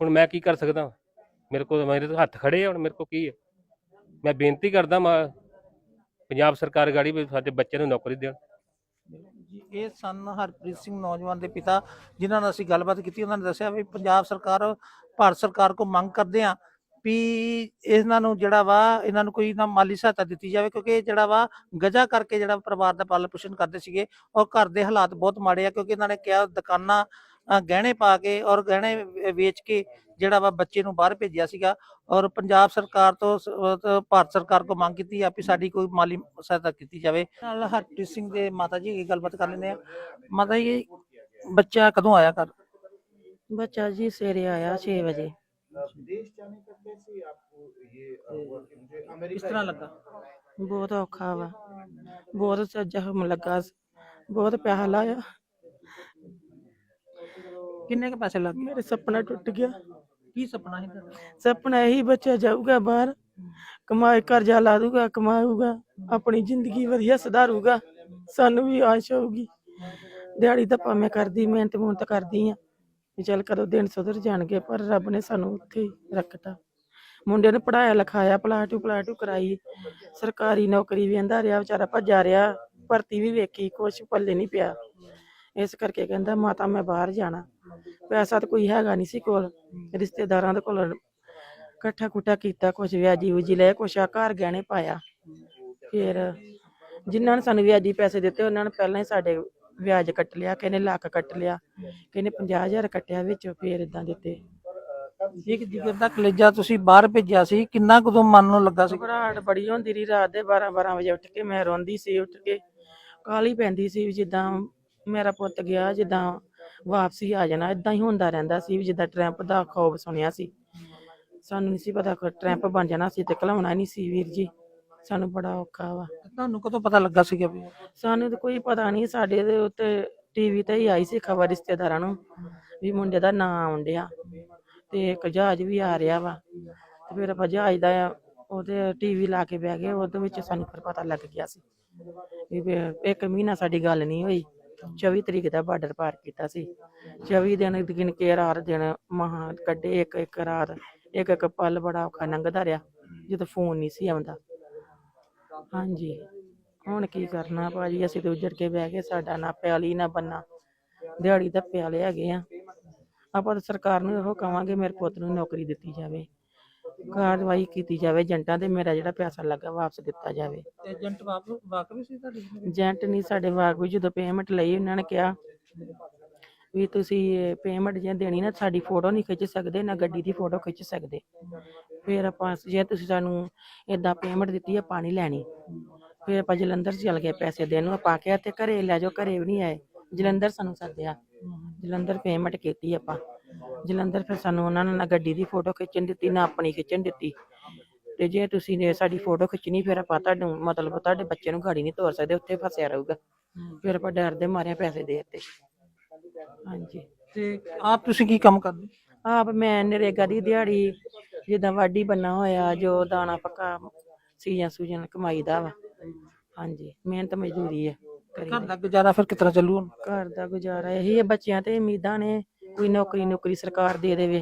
ਹੁਣ ਮੈਂ ਕੀ ਕਰ ਸਕਦਾ ਮੇਰੇ ਕੋਲ ਮੇਰੇ ਤਾਂ ਹੱਥ ਖੜੇ ਆ, ਹੁਣ ਮੇਰੇ ਕੋਲ ਕੀ ਹੈ ਮੈਂ ਬੇਨਤੀ ਕਰਦਾ ਮੈਂ ਪੰਜਾਬ ਸਰਕਾਰ ਗਾੜੀ ਵੀ ਸਾਡੇ ਬੱਚਿਆਂ ਨੂੰ ਨੌਕਰੀ ਦੇਣ। ਇਹ ਸਨ ਹਰਪ੍ਰੀਤ ਸਿੰਘ ਨੌਜਵਾਨ ਦੇ ਪਿਤਾ, ਜਿਨ੍ਹਾਂ ਨਾਲ ਅਸੀਂ ਗੱਲਬਾਤ ਕੀਤੀ, ਉਹਨਾਂ ਨੇ ਦੱਸਿਆ ਵੀ ਪੰਜਾਬ ਸਰਕਾਰ, ਭਾਰਤ ਸਰਕਾਰ ਕੋ ਮੰਗ ਕਰਦੇ ਆ ਵੀ ਇਹਨਾਂ ਨੂੰ ਜਿਹੜਾ ਵਾ ਇਹਨਾਂ ਨੂੰ ਕੋਈ ਨਾ ਮਾਲੀ ਸਹਾਇਤਾ ਦਿੱਤੀ ਜਾਵੇ ਕਿਉਂਕਿ ਇਹ ਜਿਹੜਾ ਵਾ ਗਜਾ ਕਰਕੇ ਜਿਹੜਾ ਪਰਿਵਾਰ ਦਾ ਪਾਲਣ ਪੋਸ਼ਣ ਕਰਦੇ ਸੀਗੇ ਔਰ ਘਰ ਦੇ ਹਾਲਾਤ ਬਹੁਤ ਮਾੜੇ ਆ ਕਿਉਂਕਿ ਇਹਨਾਂ ਨੇ ਕਿਹਾ ਦੁਕਾਨਾਂ ਅ, ਗਹਿਣੇ ਪਾ ਕੇ ਔਰ ਗਹਿਣੇ ਵੇਚ ਕੇ ਜਿਹੜਾ ਵਾ ਬੱਚੇ ਨੂੰ ਬਾਹਰ ਭੇਜਿਆ ਸੀਗਾ ਔਰ ਪੰਜਾਬ ਸਰਕਾਰ ਤੋਂ ਸ- ਅਹ ਤੋਂ ਭਾਰਤ ਸਰਕਾਰ ਕੋ ਮੰਗ ਕੀਤੀ ਆ ਵੀ ਸਾਡੀ ਕੋਈ ਮਾਲੀ ਸਹਾਇਤਾ ਕੀਤੀ ਜਾਵੇ। ਨਾਲ ਹਰਪ੍ਰੀਤ ਸਿੰਘ ਦੇ ਮਾਤਾ ਜੀ ਦੀ ਗੱਲਬਾਤ ਕਰ ਲੈਂਦੇ ਆ। ਮਾਤਾ ਜੀ ਬੱਚਾ ਕਦੋਂ ਆਇਆ ਘਰ? ਬੱਚਾ ਜੀ ਸਵੇਰੇ ਆਇਆ 6 ਵਜੇ। ਕਿਸ ਤਰ੍ਹਾਂ ਲੱਗਾ ਬਹੁਤ ਔਖਾ ਵਾ ਬਹੁਤ ਜ਼ਖਮ ਲੱਗਾ ਬਹੁਤ ਪੈਸਾ ਲਾਇਆ ਕਿੰਨੇ ਕ ਪੈਸੇ ਲੱਗੇ ਮੇਰੇ ਸੁਪਨਾ ਟੁੱਟ ਗਿਆ ਕੀ ਸੁਪਨਾ ਸੀ ਤੁਹਾਡਾ ਸੁਪਨਾ ਇਹੀ ਬੱਚਾ ਜਾਊਗਾ ਬਾਹਰ ਕਮਾਏ ਕਰਜ਼ਾ ਲਾ ਦੂਗਾ ਕਮਾਊਗਾ ਆਪਣੀ ਜ਼ਿੰਦਗੀ ਵਧੀਆ ਸੁਧਾਰੂਗਾ ਸਾਨੂੰ ਵੀ ਆਸ ਹੋਊਗੀ ਦਿਹਾੜੀ ਤਾਂ ਮੈਂ ਕਰਦੀ ਮਿਹਨਤ ਮੁਹਨਤ ਕਰਦੀ ਆ ਵੀ ਚੱਲ ਕਦੋਂ ਦਿਨ ਸੁਧਰ ਜਾਣਗੇ, ਪਰ ਰੱਬ ਨੇ ਸਾਨੂੰ ਉੱਥੇ ਹੀ ਰੱਖਤਾ। ਮੁੰਡੇ ਨੂੰ ਪੜਾਇਆ ਲਿਖਾਇਆ, ਪਲਾਟੂ ਪਲਾਟੂ ਕਰਾਈ। ਸਰਕਾਰੀ ਨੌਕਰੀ ਵੀ ਆਂਦਾ ਰਿਹਾ, ਵਿਚਾਰਾ ਭੱਜਾ ਰਿਹਾ, ਭਰਤੀ ਵੀ ਵੇਖੀ, ਕੁਛ ਪੱਲੇ ਨਹੀਂ ਪਿਆ। ਇਸ ਕਰਕੇ ਕਹਿੰਦਾ, ਮਾਤਾ, ਮੈਂ ਬਾਹਰ ਜਾਣਾ। ਪੈਸਾ ਤਾਂ ਕੋਈ ਹੈਗਾ ਨਹੀਂ ਸੀ ਕੋਲ। ਰਿਸ਼ਤੇਦਾਰਾਂ ਦੇ ਕੋਲ ਇਕੱਠਾ ਕੁੱਟਾ ਕੀਤਾ, ਕੁਛ ਵਿਆਜੀ ਵੂਜੀ ਲੈ ਕੁਛ ਆ ਘਰ ਗਹਿਣੇ ਪਾਇਆ। ਫਿਰ ਜਿਨ੍ਹਾਂ ਨੇ ਸਾਨੂੰ ਵਿਆਜੀ ਪੈਸੇ ਦਿੱਤੇ, ਉਹਨਾਂ ਨੇ ਪਹਿਲਾਂ ਹੀ ਸਾਡੇ ਵਿਆਜ ਕੱਟ ਲਿਆ ਕਿਹਨੇ ਲੱਖ ਕੱਟ ਲਿਆ ਕਿਹਨੇ 50000 ਕੱਟਿਆ ਵਿੱਚ ਫਿਰ ਇਦਾਂ ਦਿੱਤੇ। ਇੱਕ ਜਿਗਰ ਦਾ ਕਲੇਜਾ ਤੁਸੀਂ ਬਾਹਰ ਭੇਜਿਆ ਸੀ ਕਿੰਨਾ ਕਦੋਂ ਮਨ ਨੂੰ ਲੱਗਾ ਸੀ? ਘਬਰਾਹਟ ਬੜੀ ਹੁੰਦੀ ਰਹੀ ਰਾਤ ਦੇ 12 12 ਵਜੇ ਉੱਠ ਕੇ ਮੈਂ ਰੋਂਦੀ ਸੀ ਉੱਠ ਕੇ ਕਾਲੀ ਪੈਂਦੀ ਸੀ ਵੀ ਜਿੱਦਾਂ ਮੇਰਾ ਪੁੱਤ ਗਿਆ ਜਿੱਦਾਂ ਵਾਪਸੀ ਆ ਜਾਣਾ ਇਦਾਂ ਹੀ ਹੁੰਦਾ ਰਹਿੰਦਾ ਸੀ ਵੀ ਜਿੱਦਾਂ ਟਰੈਂਪ ਦਾ ਖੌਫ ਸੁਣਿਆ ਸੀ। ਸਾਨੂੰ ਨਹੀਂ ਸੀ ਪਤਾ ਕਿ ਟਰੈਂਪ ਬਣ ਜਾਣਾ ਸੀ ਤੇ ਘਲਾਉਣਾ ਨਹੀਂ ਸੀ ਵੀਰ ਜੀ। ਸਾਨੂੰ ਬੜਾ ਔਖਾ ਵਾ। ਤੁਹਾਨੂੰ ਕਦੋਂ ਪਤਾ ਲੱਗਾ ਸੀਗਾ ਵੀ? ਸਾਨੂੰ ਤਾਂ ਕੋਈ ਪਤਾ ਨਹੀਂ ਸਾਡੇ ਦੇ ਉੱਤੇ ਟੀਵੀ ਤੇ ਹੀ ਆਈ ਸੀ ਖਬਰ ਰਿਸ਼ਤੇਦਾਰਾਂ ਨੂੰ ਵੀ ਮੁੰਡੇ ਦਾ ਨਾਂ ਆਉਂਦਿਆ ਤੇ ਇੱਕ ਜਹਾਜ਼ ਵੀ ਆ ਰਿਹਾ ਵਾ। ਤੇ ਫਿਰ ਆਪਾਂ ਜਹਾਜ਼ ਦਾ ਉਹਦੇ ਟੀਵੀ ਲਾ ਕੇ ਬਹਿ ਗਏ ਉਹਦੇ ਵਿੱਚ ਸਾਨੂੰ ਫਿਰ ਪਤਾ ਲੱਗ ਗਿਆ ਸੀ ਵੀ ਇੱਕ ਮਹੀਨਾ ਸਾਡੀ ਗੱਲ ਨਹੀਂ ਹੋਈ। 24 ਤਰੀਕ ਦਾ ਬਾਰਡਰ ਪਾਰ ਕੀਤਾ ਸੀ। 24 ਦਿਨ ਗਿਣ ਕੇ ਰਾਤ ਦਿਨ ਮਹਾ ਕੱਢੇ ਇੱਕ ਇੱਕ ਰਾਤ ਇੱਕ ਇੱਕ ਪਲ ਬੜਾ ਔਖਾ ਲੰਘਦਾ ਰਿਹਾ ਜਦੋਂ ਫੋਨ ਨਹੀਂ ਸੀ ਆਉਂਦਾ। ਹਾਂਜੀ। ਹੁਣ ਕੀ ਕਰਨਾ ਭਾਜੀ? ਅਸੀਂ ਤੇ ਉੱਜੜ ਕੇ ਬਹਿ ਗਏ ਸਾਡਾ ਨਾ ਪਿਆਲੀ ਨਾ ਬੰਨਾ। ਦਿਹਾੜੀ ਤਾਂ ਪਿਆਲੇ ਹੈਗੇ ਆ। ਆਪਾਂ ਤਾਂ ਸਰਕਾਰ ਨੂੰ ਇਹੋ ਕਵਾਂਗੇ ਮੇਰੇ ਪੁੱਤ ਨੂੰ ਨੌਕਰੀ ਦਿੱਤੀ ਜਾਵੇ। ਕਾਰਵਾਈ ਕੀਤੀ ਜਾਵੇ ਏਜੰਟਾਂ ਤੇ ਮੇਰਾ ਜਿਹੜਾ ਪੈਸਾ ਲੱਗਾ ਵਾਪਸ ਦਿੱਤਾ ਜਾਵੇ। ਏਜੰਟ ਵਾਕਫ ਵਾਕਫ ਸੀ ਤੁਹਾਡੀ? ਏਜੰਟ ਨਹੀਂ ਸਾਡੇ ਵਾਗ ਵੀ ਜਦੋਂ ਪੇਮੈਂਟ ਲਈ ਉਹਨਾਂ ਨੇ ਕਿਹਾ। ਵੀ ਤੁਸੀਂ ਪੇਮੈਂਟ ਜੇ ਦੇਣੀ ਨਾ, ਸਾਡੀ ਫੋਟੋ ਨਹੀਂ ਖਿੱਚ ਸਕਦੇ, ਨਾ ਗੱਡੀ ਦੀ ਫੋਟੋ ਖਿੱਚ ਸਕਦੇ। ਫਿਰ ਆਪਾਂ ਜੇ ਤੁਸੀਂ ਸਾਨੂੰ ਇਦਾਂ ਪੇਮੈਂਟ ਦਿੱਤੀ ਆ ਪਾਣੀ ਲੈਣੀ, ਫਿਰ ਆਪਾਂ ਜਲੰਧਰ ਚੱਲ ਗਏ ਪੈਸੇ ਦੇਣ ਨੂੰ। ਆਪਾਂ ਕਿਹਾ ਤੇ ਘਰੇ ਲੈ ਜਾਓ, ਘਰੇ ਵੀ ਨਹੀਂ ਆਏ। ਜਲੰਧਰ ਸਾਨੂੰ ਸੱਦਿਆ। ਜਲੰਧਰ ਪੇਮੈਂਟ ਕੀਤੀ ਆਪਾਂ। ਜਲੰਧਰ ਫਿਰ ਸਾਨੂੰ ਉਹਨਾਂ ਨੇ ਨਾ ਗੱਡੀ ਦੀ ਫੋਟੋ ਖਿੱਚਣ ਦਿੱਤੀ, ਨਾ ਆਪਣੀ ਖਿੱਚਣ ਦਿੱਤੀ। ਤੇ ਜੇ ਤੁਸੀਂ ਨੇ ਸਾਡੀ ਫੋਟੋ ਖਿੱਚਣੀ, ਫਿਰ ਆਪਾਂ ਤੁਹਾਨੂੰ ਮਤਲਬ ਤੁਹਾਡੇ ਬੱਚੇ ਨੂੰ ਗਾੜੀ ਨਹੀਂ ਤੋਰ ਸਕਦੇ, ਉੱਥੇ ਫਸਿਆ ਰਹੂਗਾ। ਫਿਰ ਆਪਾਂ ਡਰਦੇ ਮਾਰਿਆ ਪੈਸੇ ਦੇ ਦਿੱਤੇ। ਹਾਂਜੀ। ਤੇ ਆਪ ਤੁਸੀਂ ਕੀ ਕੰਮ ਕਰਦੇ? ਆਪ ਮੈਂ ਨਰੇਗਾ ਦੀ ਦਿਹਾੜੀ ਜਿੱਦਾਂ ਵਾਢੀ ਬੰਨਾ ਹੋਇਆ ਜੋ ਦਾਣਾ ਪੱਕਾ ਸੀਜ਼ਨ ਸੂਜਨ ਕਮਾਈਦਾ ਵਾ। ਹਾਂਜੀ ਮਿਹਨਤ ਮਜ਼ਦੂਰੀ ਹੈ ਕਰੀ ਘਰ ਦਾ। ਗੁਜ਼ਾਰਾ ਫਿਰ ਤਰ੍ਹਾਂ ਚੱਲੂ ਹੁਣ? ਘਰ ਦਾ ਗੁਜ਼ਾਰਾ ਇਹੀ ਹੈ ਬੱਚਿਆਂ ਤੇ ਉਮੀਦਾਂ ਨੇ ਕੋਈ ਨੌਕਰੀ ਨੌਕਰੀ ਸਰਕਾਰ ਦੇ ਦੇਵੇ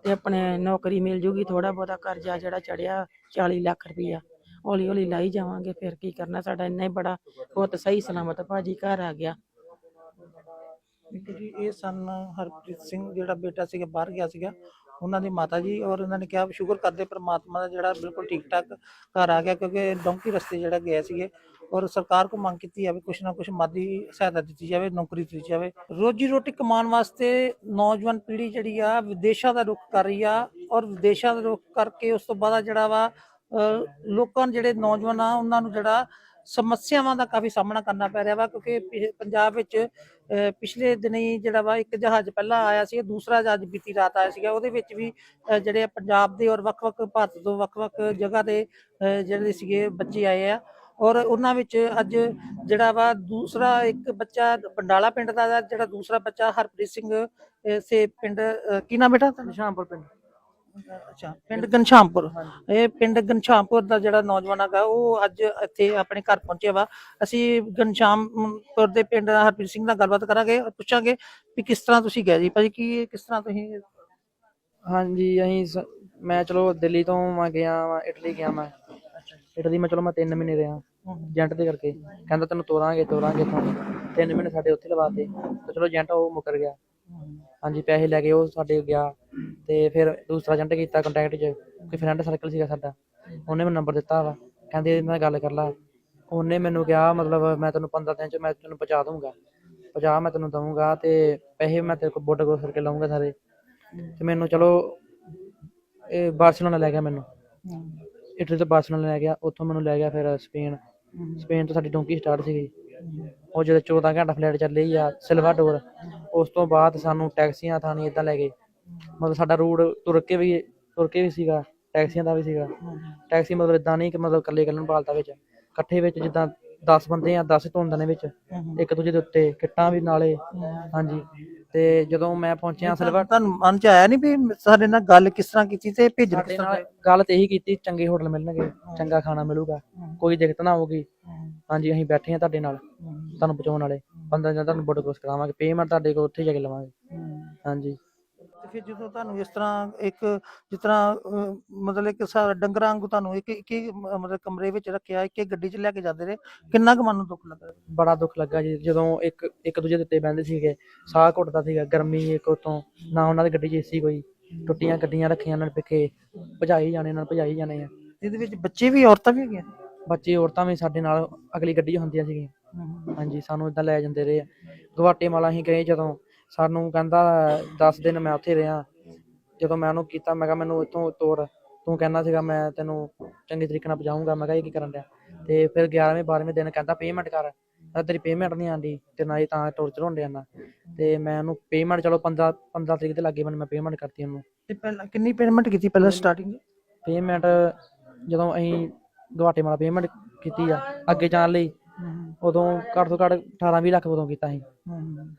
ਤੇ ਆਪਣੇ ਨੌਕਰੀ ਮਿਲ ਜੂਗੀ ਥੋੜਾ ਬਹੁਤਾ ਕਰਜ਼ਾ ਜਿਹੜਾ ਚੜਿਆ 40 ਲੱਖ ਰੁਪਈਆ ਹੌਲੀ ਹੌਲੀ ਲਾਈ ਜਾਵਾਂਗੇ ਫਿਰ ਕੀ ਕਰਨਾ ਸਾਡਾ ਇੰਨਾ ਹੀ ਬੜਾ ਬਹੁਤ ਸਹੀ ਸਲਾਮਤ ਭਾਜੀ ਘਰ ਆ ਗਿਆ। ਦੇਖੋ ਜੀ ਇਹ ਸਨ ਹਰਪ੍ਰੀਤ ਸਿੰਘ ਜਿਹੜਾ ਬੇਟਾ ਸੀਗਾ, ਬਾਹਰ ਗਿਆ ਸੀਗਾ, ਉਹਨਾਂ ਦੀ ਮਾਤਾ ਜੀ ਔਰ ਉਹਨਾਂ ਨੇ ਕਿਹਾ ਵੀ ਸ਼ੁਕਰ ਕਰਦੇ ਪ੍ਰਮਾਤਮਾ ਦਾ ਜਿਹੜਾ ਬਿਲਕੁਲ ਠੀਕ ਠਾਕ ਘਰ ਆ ਗਿਆ ਕਿਉਂਕਿ ਡੌਂਕੀ ਰਸਤੇ ਜਿਹੜਾ ਗਏ ਸੀਗੇ ਔਰ ਸਰਕਾਰ ਕੋ ਮੰਗ ਕੀਤੀ ਹੈ ਵੀ ਕੁਛ ਨਾ ਕੁਛ ਮਾਦੀ ਸਹਾਇਤਾ ਦਿੱਤੀ ਜਾਵੇ, ਨੌਕਰੀ ਦਿੱਤੀ ਜਾਵੇ। ਰੋਜੀ ਰੋਟੀ ਕਮਾਉਣ ਵਾਸਤੇ ਨੌਜਵਾਨ ਪੀੜ੍ਹੀ ਜਿਹੜੀ ਆ, ਵਿਦੇਸ਼ਾਂ ਦਾ ਰੁਖ ਕਰ ਰਹੀ ਆ ਔਰ ਵਿਦੇਸ਼ਾਂ ਦਾ ਰੁਖ ਕਰਕੇ ਉਸ ਤੋਂ ਬਾਅਦ ਜਿਹੜਾ ਵਾ, ਅਹ ਲੋਕਾਂ ਜਿਹੜੇ ਨੌਜਵਾਨ ਆ, ਉਹਨਾਂ ਨੂੰ ਜਿਹੜਾ ਸਮੱਸਿਆਵਾਂ ਦਾ ਕਾਫੀ ਸਾਹਮਣਾ ਕਰਨਾ ਪੈ ਰਿਹਾ ਵਾ, ਕਿਉਂਕਿ ਪੰਜਾਬ ਵਿੱਚ, ਅਹ, ਪਿਛਲੇ ਦਿਨੀ ਜਿਹੜਾ ਵਾ, ਇੱਕ ਜਹਾਜ਼ ਪਹਿਲਾਂ ਆਇਆ ਸੀ, ਦੂਸਰਾ ਜਹਾਜ਼ ਬੀਤੀ ਰਾਤ ਆਇਆ ਸੀਗਾ, ਉਹਦੇ ਵਿੱਚ ਵੀ ਜਿਹੜੇ ਪੰਜਾਬ ਦੇ ਔਰ ਵੱਖ-ਵੱਖ, ਭਾਰਤ ਤੋਂ ਵੱਖ-ਵੱਖ ਜਗ੍ਹਾ ਦੇ, ਅਹ, ਜਿਹੜੇ ਸੀਗੇ ਬੱਚੇ ਆਏ ਆ, ਔਰ ਉਹਨਾਂ ਵਿੱਚ ਅੱਜ ਜਿਹੜਾ ਵਾ, ਦੂਸਰਾ ਇੱਕ ਬੱਚਾ ਬੰਡਾਲਾ ਪਿੰਡ ਦਾ, ਜਿਹੜਾ ਦੂਸਰਾ ਬੱਚਾ ਹਰਪ੍ਰੀਤ ਸਿੰਘ ਸੇ ਪਿੰਡ, ਅਹ, ਕੀ ਨਾਮ ਬੇਟਾ ਤੁਹਾਡਾ? ਪਿੰਡ ਅੱਛਾ ਪਿੰਡ ਗਨਸ਼ਾਮਪੁਰ। ਇਹ ਪਿੰਡ ਗਨਸ਼ਾਮਪੁਰ ਦਾ ਜਿਹੜਾ ਨੌਜਵਾਨ ਹੈਗਾ ਉਹ ਅੱਜ ਇੱਥੇ ਆਪਣੇ ਘਰ ਪਹੁੰਚਿਆ ਵਾ। ਅਸੀਂ ਗਨਸ਼ਾਮਪੁਰ ਦੇ ਪਿੰਡ ਦਾ ਹਰਪ੍ਰੀਤ ਸਿੰਘ ਨਾਲ ਗੱਲਬਾਤ ਕਰਾਂਗੇ ਪੁੱਛਾਂਗੇ ਵੀ ਕਿਸ ਤਰ੍ਹਾਂ ਤੁਸੀਂ ਗਏ ਜੀ? ਭਾਜੀ ਕੀ ਕਿਸ ਤਰ੍ਹਾਂ ਤੁਸੀਂ ਹਾਂਜੀ ਅਸੀਂ ਸ- ਮੈਂ ਚਲੋ ਦਿੱਲੀ ਤੋਂ ਮੈਂ ਗਿਆ ਮੈਂ ਇਟਲੀ ਗਿਆ ਮੈਂ। ਇਟਲੀ ਮੈਂ ਚਲੋ ਮੈਂ 3 ਮਹੀਨੇ ਰਿਹਾ ਏਜੰਟ ਦੇ ਕਰਕੇ। ਕਹਿੰਦਾ ਤੈਨੂੰ ਤੋਰਾਂਗੇ ਤੋਰਾਂਗੇ ਤੁਹਾਨੂੰ 3 ਮਹੀਨੇ ਸਾਡੇ ਉੱਥੇ ਲਵਾਤੇ ਤੇ ਚਲੋ ਏਜੰਟ ਉਹ ਮੁੱਕਰ ਗਿਆ। ਹਾਂਜੀ ਪੈਸੇ ਲੈ ਕੇ ਉਹ ਸਾਡੇ ਗਿਆ ਤੇ ਫਿਰ ਦੂਸਰਾ ਏਜੰਟ ਕੀਤਾ ਕੰਟੈਕਟ 'ਚ ਕੋਈ ਫਰੈਂਡ ਸਰਕਲ ਸੀਗਾ ਸਾਡਾ ਉਹਨੇ ਮੈਨੂੰ ਨੰਬਰ ਦਿੱਤਾ ਵਾ ਕਹਿੰਦੇ ਇਹਦੇ ਨਾਲ ਗੱਲ ਕਰ ਲਾ। ਉਹਨੇ ਮੈਨੂੰ ਕਿਹਾ ਮਤਲਬ ਮੈਂ ਤੈਨੂੰ 15 ਦਿਨ 'ਚ ਮੈਂ ਤੈਨੂੰ ਪਹੁੰਚਾ ਦੂੰਗਾ ਪਹੁੰਚਾ ਮੈਂ ਤੈਨੂੰ ਦਊਂਗਾ ਤੇ ਪੈਸੇ ਮੈਂ ਤੇਰੇ ਕੋਲ ਬੋਰਡ ਕੋਲ ਕਰਕੇ ਲਵਾਂਗਾ ਸਾਰੇ। ਤੇ ਮੈਨੂੰ ਚਲੋ ਇਹ ਬਾਰਸੀਲੋਨਾ ਲੈ ਗਿਆ ਮੈਨੂੰ। ਇਟਲੀ ਤੋਂ ਬਾਰਸੀਲੋਨਾ ਲੈ ਗਿਆ ਉੱਥੋਂ ਮੈਨੂੰ ਲੈ ਗਿਆ ਫਿਰ ਸਪੇਨ ਸਪੇਨ ਤੋਂ ਸਾਡੀ ਡੋਂਕੀ ਸਟਾਰਟ ਸੀਗੀ। ਉਹ ਜਦੋਂ 14 ਘੰਟਾ ਫਲਾਈਟ ਚੱਲੀ ਆ ਸਿਲਵਾਡੋਰ ਉਸ ਤੋਂ ਬਾਅਦ ਸਾਨੂੰ ਟੈਕਸੀਆਂ ਥਾਣੀ ਇਦਾਂ ਲੈ ਗਏ। ਮਤਲਬ ਸਾਡਾ ਰੂਟ ਤੁਰ ਕੇ ਵੀ ਤੁਰ ਕੇ ਵੀ ਸੀਗਾ ਟੈਕਸੀਆਂ ਦਾ ਵੀ ਸੀਗਾ। ਟੈਕਸੀ ਮਤਲਬ ਇਦਾਂ ਨਹੀਂ ਕਿ ਮਤਲਬ ਇਕੱਲੇ ਇਕੱਲੇ ਨੂੰ ਪਾਲਤਾ ਵਿੱਚ। ਇਕੱਠੇ ਵਿੱਚ ਜਿੱਦਾਂ 10 ਬੰਦੇ ਆ 10 ਧੁੰਦਾਂ ਨੇ ਵਿੱਚ ਇੱਕ ਦੂਜੇ ਦੇ ਉੱਤੇ ਕਿੱਟਾਂ ਵੀ ਨਾਲੇ ਹਾਂਜੀ। ਤੇ ਜਦੋਂ ਮੈਂ ਪਹੁੰਚਿਆ ਸਿਲਵਾ ਤੁਹਾਨੂੰ ਮਨ ਚ ਆਇਆ ਨਹੀਂ ਵੀ ਸਾਡੇ ਨਾਲ ਗੱਲ ਕਿਸ ਤਰ੍ਹਾਂ ਕੀਤੀ ਤੇ ਭੇਜਣ ਸਾਡੇ ਕਿਸ ਤਰ੍ਹਾਂ ਨਾਲ ਗੱਲ ਤੇ ਇਹੀ ਕੀਤੀ ਚੰਗੇ ਹੋਟਲ ਮਿਲਣਗੇ ਚੰਗਾ ਖਾਣਾ ਮਿਲੂਗਾ ਕੋਈ ਦਿੱਕਤ ਨਾ ਆਊਗੀ। ਹਾਂਜੀ ਅਸੀਂ ਬੈਠੇ ਆ ਤੁਹਾਡੇ ਨਾਲ ਤੁਹਾਨੂੰ ਪਹੁੰਚਾਉਣ ਵਾਲੇ। 15 ਦਿਨ ਤੁਹਾਨੂੰ ਬੋਰਡ ਕੋਰਸ ਕਰਾਵਾਂਗੇ ਪੇਮੈਂਟ ਤੁਹਾਡੇ ਕੋਲ ਉੱਥੇ ਜਾ ਕੇ ਲਵਾਂਗੇ। ਹਾਂਜੀ। ਫਿਰ ਜਦੋਂ ਤੁਹਾਨੂੰ ਇਸ ਤਰ੍ਹਾਂ ਇੱਕ ਜਿਸ ਤਰ੍ਹਾਂ ਅਹ, ਮਤਲਬ ਕਿ ਸਾਰਾ ਡੰਗਰਾਂ ਵਾਂਗੂ ਤੁਹਾਨੂੰ ਇੱਕ ਇੱਕ ਹੀ ਮ- ਮਤਲਬ ਕਮਰੇ ਵਿੱਚ ਰੱਖਿਆ ਇੱਕ ਗੱਡੀ 'ਚ ਲੈ ਕੇ ਜਾਂਦੇ ਰਹੇ ਕਿੰਨਾ ਕੁ ਮਨ ਨੂੰ ਦੁੱਖ ਲੱਗਾ? ਬੜਾ ਦੁੱਖ ਲੱਗਾ ਜੀ। ਜਦੋਂ ਇੱਕ ਇੱਕ ਦੂਜੇ ਦੇ ਉੱਤੇ ਬਹਿੰਦੇ ਸੀਗੇ ਸਾਹ ਘੁੱਟਦਾ ਸੀਗਾ ਗਰਮੀ ਇੱਕ ਉਤੋਂ ਨਾ ਉਹਨਾਂ ਦੀ ਗੱਡੀ 'ਚ ਏਸੀ ਕੋਈ ਟੁੱਟੀਆਂ ਗੱਡੀਆਂ ਰੱਖੀਆਂ ਉਹਨਾਂ ਨੇ ਪਿੱਛੇ ਭਜਾਈ ਜਾਣੇ ਨਾਲ ਭਜਾਈ ਜਾਣੇ ਆ। ਇਹਦੇ ਵਿੱਚ ਬੱਚੇ ਵੀ ਔਰਤਾਂ ਵੀ ਹੈਗੀਆਂ? ਬੱਚੇ ਔਰਤਾਂ ਵੀ ਸਾਡੇ ਨਾਲ ਅਗਲੀ ਗੱਡੀ 'ਚ ਹੁੰਦੀਆਂ ਸੀਗੀਆਂ। ਹਾਂਜੀ ਸਾਨੂੰ ਇਦਾਂ ਲੈ ਜਾਂਦੇ ਰਹੇ। ਆ ਗਵਾਟੇਮਾਲਾ ਅਸੀਂ ਗਏ ਜਦੋਂ ਸਾਨੂੰ ਕਹਿੰਦਾ 10 ਦਿਨ ਮੈਂ ਉੱਥੇ ਰਿਹਾ। ਜਦੋਂ ਮੈਂ ਉਹਨੂੰ ਕੀਤਾ ਮੈਂ ਕਿਹਾ ਮੈਨੂੰ ਇੱਥੋਂ ਤੋਰ। ਤੂੰ ਕਹਿੰਦਾ ਸੀਗਾ ਮੈਂ ਤੈਨੂੰ ਚੰਗੇ ਤਰੀਕੇ ਨਾਲ ਪਹੁੰਚਾਊਂਗਾ। ਮੈਂ ਕਿਹਾ ਇਹ ਕੀ ਕਰਨ ਡਿਆ? ਤੇ ਫਿਰ 11ਵੇਂ 12ਵੇਂ ਦਿਨ ਕਹਿੰਦਾ ਪੇਮੈਂਟ ਕਰ। ਮੈਂ ਤੇਰੀ ਪੇਮੈਂਟ ਨਹੀਂ ਆਂਦੀ ਤੇ ਨਾ ਹੀ ਤਾਂ ਟੋਰਚਰ ਹੋਣ ਨਾ। ਤੇ ਮੈਂ ਉਹਨੂੰ ਪੇਮੈਂਟ ਚਲੋ 15 15 ਤਰੀਕ ਤੇ ਲੱਗੇ ਮੈਨੂੰ ਮੈਂ ਪੇਮੈਂਟ ਕਰਤੀ ਉਹਨੂੰ। ਤੇ ਪਹਿਲਾਂ ਕਿੰਨੀ ਪੇਮੈਂਟ ਕੀਤੀ ਪਹਿਲਾਂ ਸਟਾਰਟਿੰਗ ਪੇਮੈਂਟ ਜਦੋਂ ਅਸੀਂ ਗਵਾਟੇਮਾਲਾ ਪੇਮੈਂਟ ਕੀਤੀ ਆ ਅੱਗੇ ਜਾਣ ਲਈ ਉਦੋਂ ਘੱਟ ਤੋਂ ਘੱਟ 18 20 ਲੱਖ ਉਦੋਂ ਕੀਤਾ ਸੀ।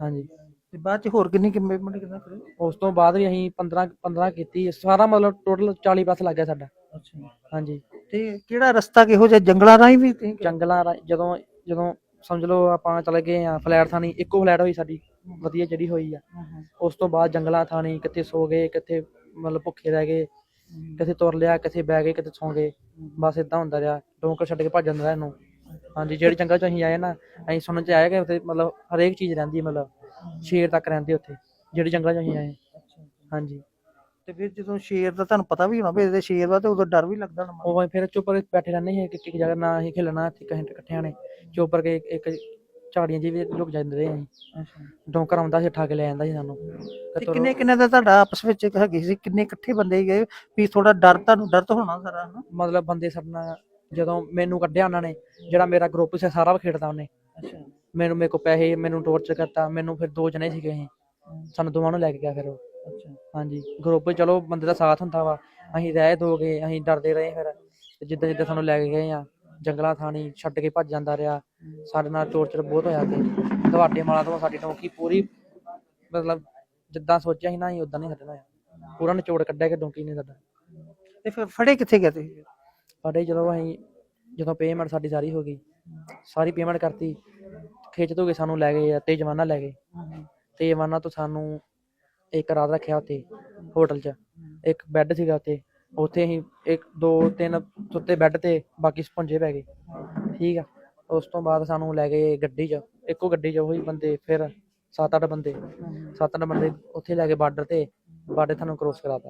ਹਾਂਜੀ। ਤੇ ਬਾਅਦ ਚ ਹੋਰ ਕਿੰਨੀ ਪੇਮੈਂਟ ਕਿੰਨਾ ਕਰੇ? ਉਸ ਤੋਂ ਬਾਅਦ ਵੀ ਅਸੀਂ 15 15 ਕੀਤੀ। ਸਾਰਾ ਮਤਲਬ ਟੋਟਲ 40 ਪਲੱਸ ਲੱਗ ਗਿਆ ਸਾਡਾ। ਅੱਛਾ ਹਾਂਜੀ। ਤੇ ਕਿਹੜਾ ਰਸਤਾ ਕਿਹੋ ਜਿਹਾ? ਜੰਗਲਾਂ ਰਾਹੀਂ ਵੀ ਤੁਸੀਂ ਗਏ? ਜੰਗਲਾਂ ਰਾਹੀਂ ਜਦੋਂ ਜਦੋਂ ਸਮਝ ਲਓ ਆਪਾਂ ਚਲੇ ਗਏ ਆ ਫਲੈਟ ਥਾਣੀ ਇੱਕੋ ਫਲੈਟ ਹੋਈ ਸਾਡੀ। ਵਧੀਆ ਜਿਹੜੀ ਹੋਈ ਆ। ਉਸ ਤੋਂ ਬਾਅਦ ਜੰਗਲਾਂ ਥਾਣੀ ਕਿੱਥੇ ਸੋ ਗਏ ਕਿੱਥੇ ਮਤਲਬ ਭੁੱਖੇ ਰਹਿ ਗਏ ਕਿੱਥੇ ਤੁਰ ਲਿਆ ਕਿੱਥੇ ਬਹਿ ਗਏ ਕਿੱਥੇ ਸੌਂ ਗਏ। ਬਸ ਇਦਾਂ ਹੁੰਦਾ ਰਿਹਾ। ਡੋਂਕਰ ਛੱਡ ਕੇ ਭੱਜ ਜਾਂਦਾ ਰਿਹਾ ਇਹਨੂੰ। ਹਾਂਜੀ ਜਿਹੜੀ ਜੰਗਲ ਚ ਅਸੀਂ ਆਏ ਨਾ ਅਸੀਂ ਸੁਣਨ ਚ ਆਇਆ ਕਿ ਉੱਥੇ ਮਤਲਬ ਹਰੇਕ ਚੀਜ਼ ਰਹਿੰਦੀ ਹੈ ਮਤਲਬ। ਸ਼ੇਰ ਤੱਕ ਰਹਿੰਦੇ ਉੱਥੇ ਜਿਹੜੀ ਜੰਗਲਾਂ ਚ ਅਸੀਂ ਆਏ। ਹਾਂਜੀ। ਤੇ ਫਿਰ ਜਦੋਂ ਸ਼ੇਰ ਦਾ ਤੁਹਾਨੂੰ ਪਤਾ ਵੀ ਹੋਣਾ ਵੀ ਇਹਦੇ ਸ਼ੇਰ ਵਾ ਤੇ ਉਦੋਂ ਡਰ ਵੀ ਲੱਗਦਾ ਹੋਣਾ। ਉਹ ਫਿਰ ਚੁੱਪ ਕਰਕੇ ਬੈਠੇ ਰਹਿੰਦੇ ਸੀ ਇੱਕ ਇੱਕ ਜਗ੍ਹਾ ਨਾ ਅਸੀਂ ਖੇਲਣਾ ਇੱਥੇ ਕਹੀਂ ਇਕੱਠਿਆਂ ਨੇ। ਚੁੱਪ ਕਰਕੇ ਇੱਕ- ਇੱਕ ਝਾੜੀਆਂ ਜੀ ਵੀ ਲੁਕ ਜਾਂਦੇ ਰਹੇ ਅਸੀਂ। ਅੱਛਾ। ਡੋਂਕਰ ਆਉਂਦਾ ਸੀ ਠਾ ਕੇ ਲੈ ਜਾਂਦਾ ਸੀ ਸਾਨੂੰ। ਤੇ ਕਿੰਨੇ ਕਿੰਨੇ ਦਾ ਤੁਹਾਡਾ ਆਪਸ ਵਿੱਚ ਹੈਗੇ ਸੀ ਕਿੰਨੇ ਇਕੱਠੇ ਬੰਦੇ ਗਏ ਵੀ ਥੋੜਾ ਡਰ ਤੁਹਾਨੂੰ ਡਰ ਤਾਂ ਹੋਣਾ ਸਾਰਾ ਹਨਾ? ਮਤਲਬ ਬੰਦੇ ਸਾਡੇ ਨਾਲ ਜਦੋਂ ਮੈਨੂੰ ਕੱਢਿਆ ਉਹਨਾਂ ਨੇ ਜਿਹੜਾ ਮੇਰਾ ਗਰੁੱਪ ਸੀ ਸਾਰਾ ਖੇਡਦਾ ਉਹਨੇ। ਅੱਛਾ। ਮੈਨੂੰ ਮੇਰੇ ਕੋ ਪੈਸੇ ਮੈਨੂੰ ਟੌਰਚਰ ਕਰਤਾ ਮੈਨੂੰ ਫਿਰ ਦੋ ਜਣੇ ਸੀਗੇ ਅਸੀਂ। ਸਾਨੂੰ ਦੋਵਾਂ ਨੂੰ ਲੈ ਕੇ ਗਿਆ ਫਿਰ ਉਹ। ਅੱਛਾ ਹਾਂਜੀ ਗਰੁੱਪ ਚਲੋ ਬੰਦੇ ਦਾ ਸਾਥ ਹੁੰਦਾ ਵਾ। ਅਸੀਂ ਰਹਿ ਦੋਗੇ ਅਸੀਂ ਡਰਦੇ ਰਹੇ ਫਿਰ। ਤੇ ਜਿੱਦਾਂ ਜਿੱਦਾਂ ਸਾਨੂੰ ਲੈ ਕੇ ਗਏ ਆ ਜੰਗਲਾਂ ਥਾਣੀ ਛੱਡ ਕੇ ਭੱਜ ਜਾਂਦਾ ਰਿਹਾ। ਸਾਡੇ ਨਾਲ ਟੌਰਚਰ ਬਹੁਤ ਹੋਇਆ ਤੇ ਤੁਹਾਡੇ ਮਾਲਾ ਤੋਂ ਸਾਡੀ ਨੌਕੀ ਪੂਰੀ ਮਤਲਬ ਜਿੱਦਾਂ ਸੋਚਿਆ ਸੀ ਨਾ ਅਸੀਂ ਉਦਾਂ ਨਹੀਂ ਸਾਡੇ ਹੋਇਆ ਪੂਰਾ ਨਿਚੋੜ ਕੱਢਿਆ ਕਿ ਡੋਂਕੀ ਨੇ ਸਾਡਾ ਤੇ ਫਿਰ ਫੜੇ ਕਿੱਥੇ ਗਏ ਤੁਸੀਂ? ਸਾਡੇ ਚਲੋ ਅਸੀਂ ਜਦੋਂ ਪੇਮੈਂਟ ਸਾਡੀ ਸਾਰੀ ਹੋ ਗਈ ਸਾਰੀ ਪੇਮੈਂਟ ਕਰਤੀ। ਖਿੱਚ ਧੂ ਕੇ ਸਾਨੂੰ ਲੈ ਗਏ ਆ ਤੇ ਜਵਾਨਾ ਲੈ ਗਏ। ਤੇ ਜਵਾਨਾ ਤੋਂ ਸਾਨੂੰ ਇੱਕ ਰਾਤ ਰੱਖਿਆ ਉੱਥੇ ਹੋਟਲ 'ਚ। ਇੱਕ ਬੈੱਡ ਸੀਗਾ ਉੱਥੇ। ਉੱਥੇ ਅਸੀਂ ਇੱਕ ਦੋ ਤਿੰਨ ਸੁੱਤੇ ਬੈੱਡ ਤੇ ਬਾਕੀ ਸਪੰਜੇ ਪੈ ਗਏ। ਠੀਕ ਆ। ਉਸ ਤੋਂ ਬਾਅਦ ਸਾਨੂੰ ਲੈ ਗਏ ਗੱਡੀ 'ਚ। ਇੱਕੋ ਗੱਡੀ 'ਚ ਉਹੀ ਬੰਦੇ ਫਿਰ ਸੱਤ ਅੱਠ ਬੰਦੇ। ਸੱਤ ਅੱਠ ਬੰਦੇ ਉੱਥੇ ਲੈ ਕੇ ਬਾਰਡਰ ਤੇ। ਬਾਰਡਰ ਤੁਹਾਨੂੰ ਕ੍ਰੋਸ ਕਰਾਤਾ।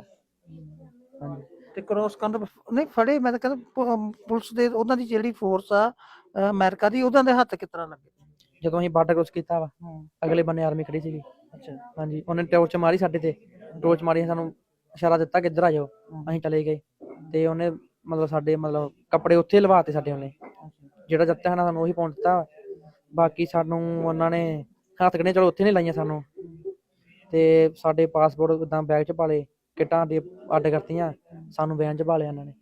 ਹਾਂਜੀ। ਤੇ ਕ੍ਰੋਸ ਕਰਨ ਤੋਂ ਨਹੀਂ ਫੜੇ ਮੈਂ ਤਾਂ ਕਹਿੰਦਾ ਪੁਲਿਸ ਦੇ ਉਹਨਾਂ ਦੀ ਜਿਹੜੀ ਫੋਰਸ ਆ ਅਮਰੀਕਾ ਦੀ ਉਹਨਾਂ ਦੇ ਹੱਥ ਕਿਸ ਤਰ੍ਹਾਂ ਲੱਗੇ? ਜਦੋਂ ਅਸੀਂ ਬਾਰਡਰ ਕ੍ਰੋਸ ਕੀਤਾ ਵਾ ਅਗਲੇ ਬੰਨੇ ਆਰਮੀ ਖੜੀ ਸੀਗੀ। ਅੱਛਾ। ਹਾਂਜੀ ਉਹਨੇ ਟੋਰਚ ਮਾਰੀ ਸਾਡੇ ਤੇ। ਟੋਰਚ ਮਾਰੀ ਸਾਨੂੰ ਇਸ਼ਾਰਾ ਦਿੱਤਾ ਕਿ ਇੱਧਰ ਆ ਜਾਓ ਅਸੀਂ ਚਲੇ ਗਏ। ਤੇ ਉਹਨੇ ਮਤਲਬ ਸਾਡੇ ਮਤਲਬ ਕੱਪੜੇ ਉੱਥੇ ਲਵਾਤੇ ਸਾਡੇ ਉਹਨੇ। ਜਿਹੜਾ ਦਿੱਤਾ ਹੈ ਨਾ ਸਾਨੂੰ ਉਹੀ ਪਾਉਣ ਦਿੱਤਾ ਬਾਕੀ ਸਾਨੂੰ ਉਹਨਾਂ ਨੇ ਹੱਥ ਕਨੇ ਚਲੋ ਉੱਥੇ ਨਹੀਂ ਲਾਈਆਂ ਸਾਨੂੰ। ਤੇ ਸਾਡੇ ਪਾਸਪੋਰਟ ਉਦਾਂ ਬੈਗ 'ਚ ਪਾ ਲਏ ਕਿੱਟਾਂ ਦੇ ਅੱਡ ਕਰਤੀਆਂ ਸਾਨੂੰ ਵੈਨ 'ਚ ਪਾ ਲਿਆ ਇਹਨਾਂ ਨੇ।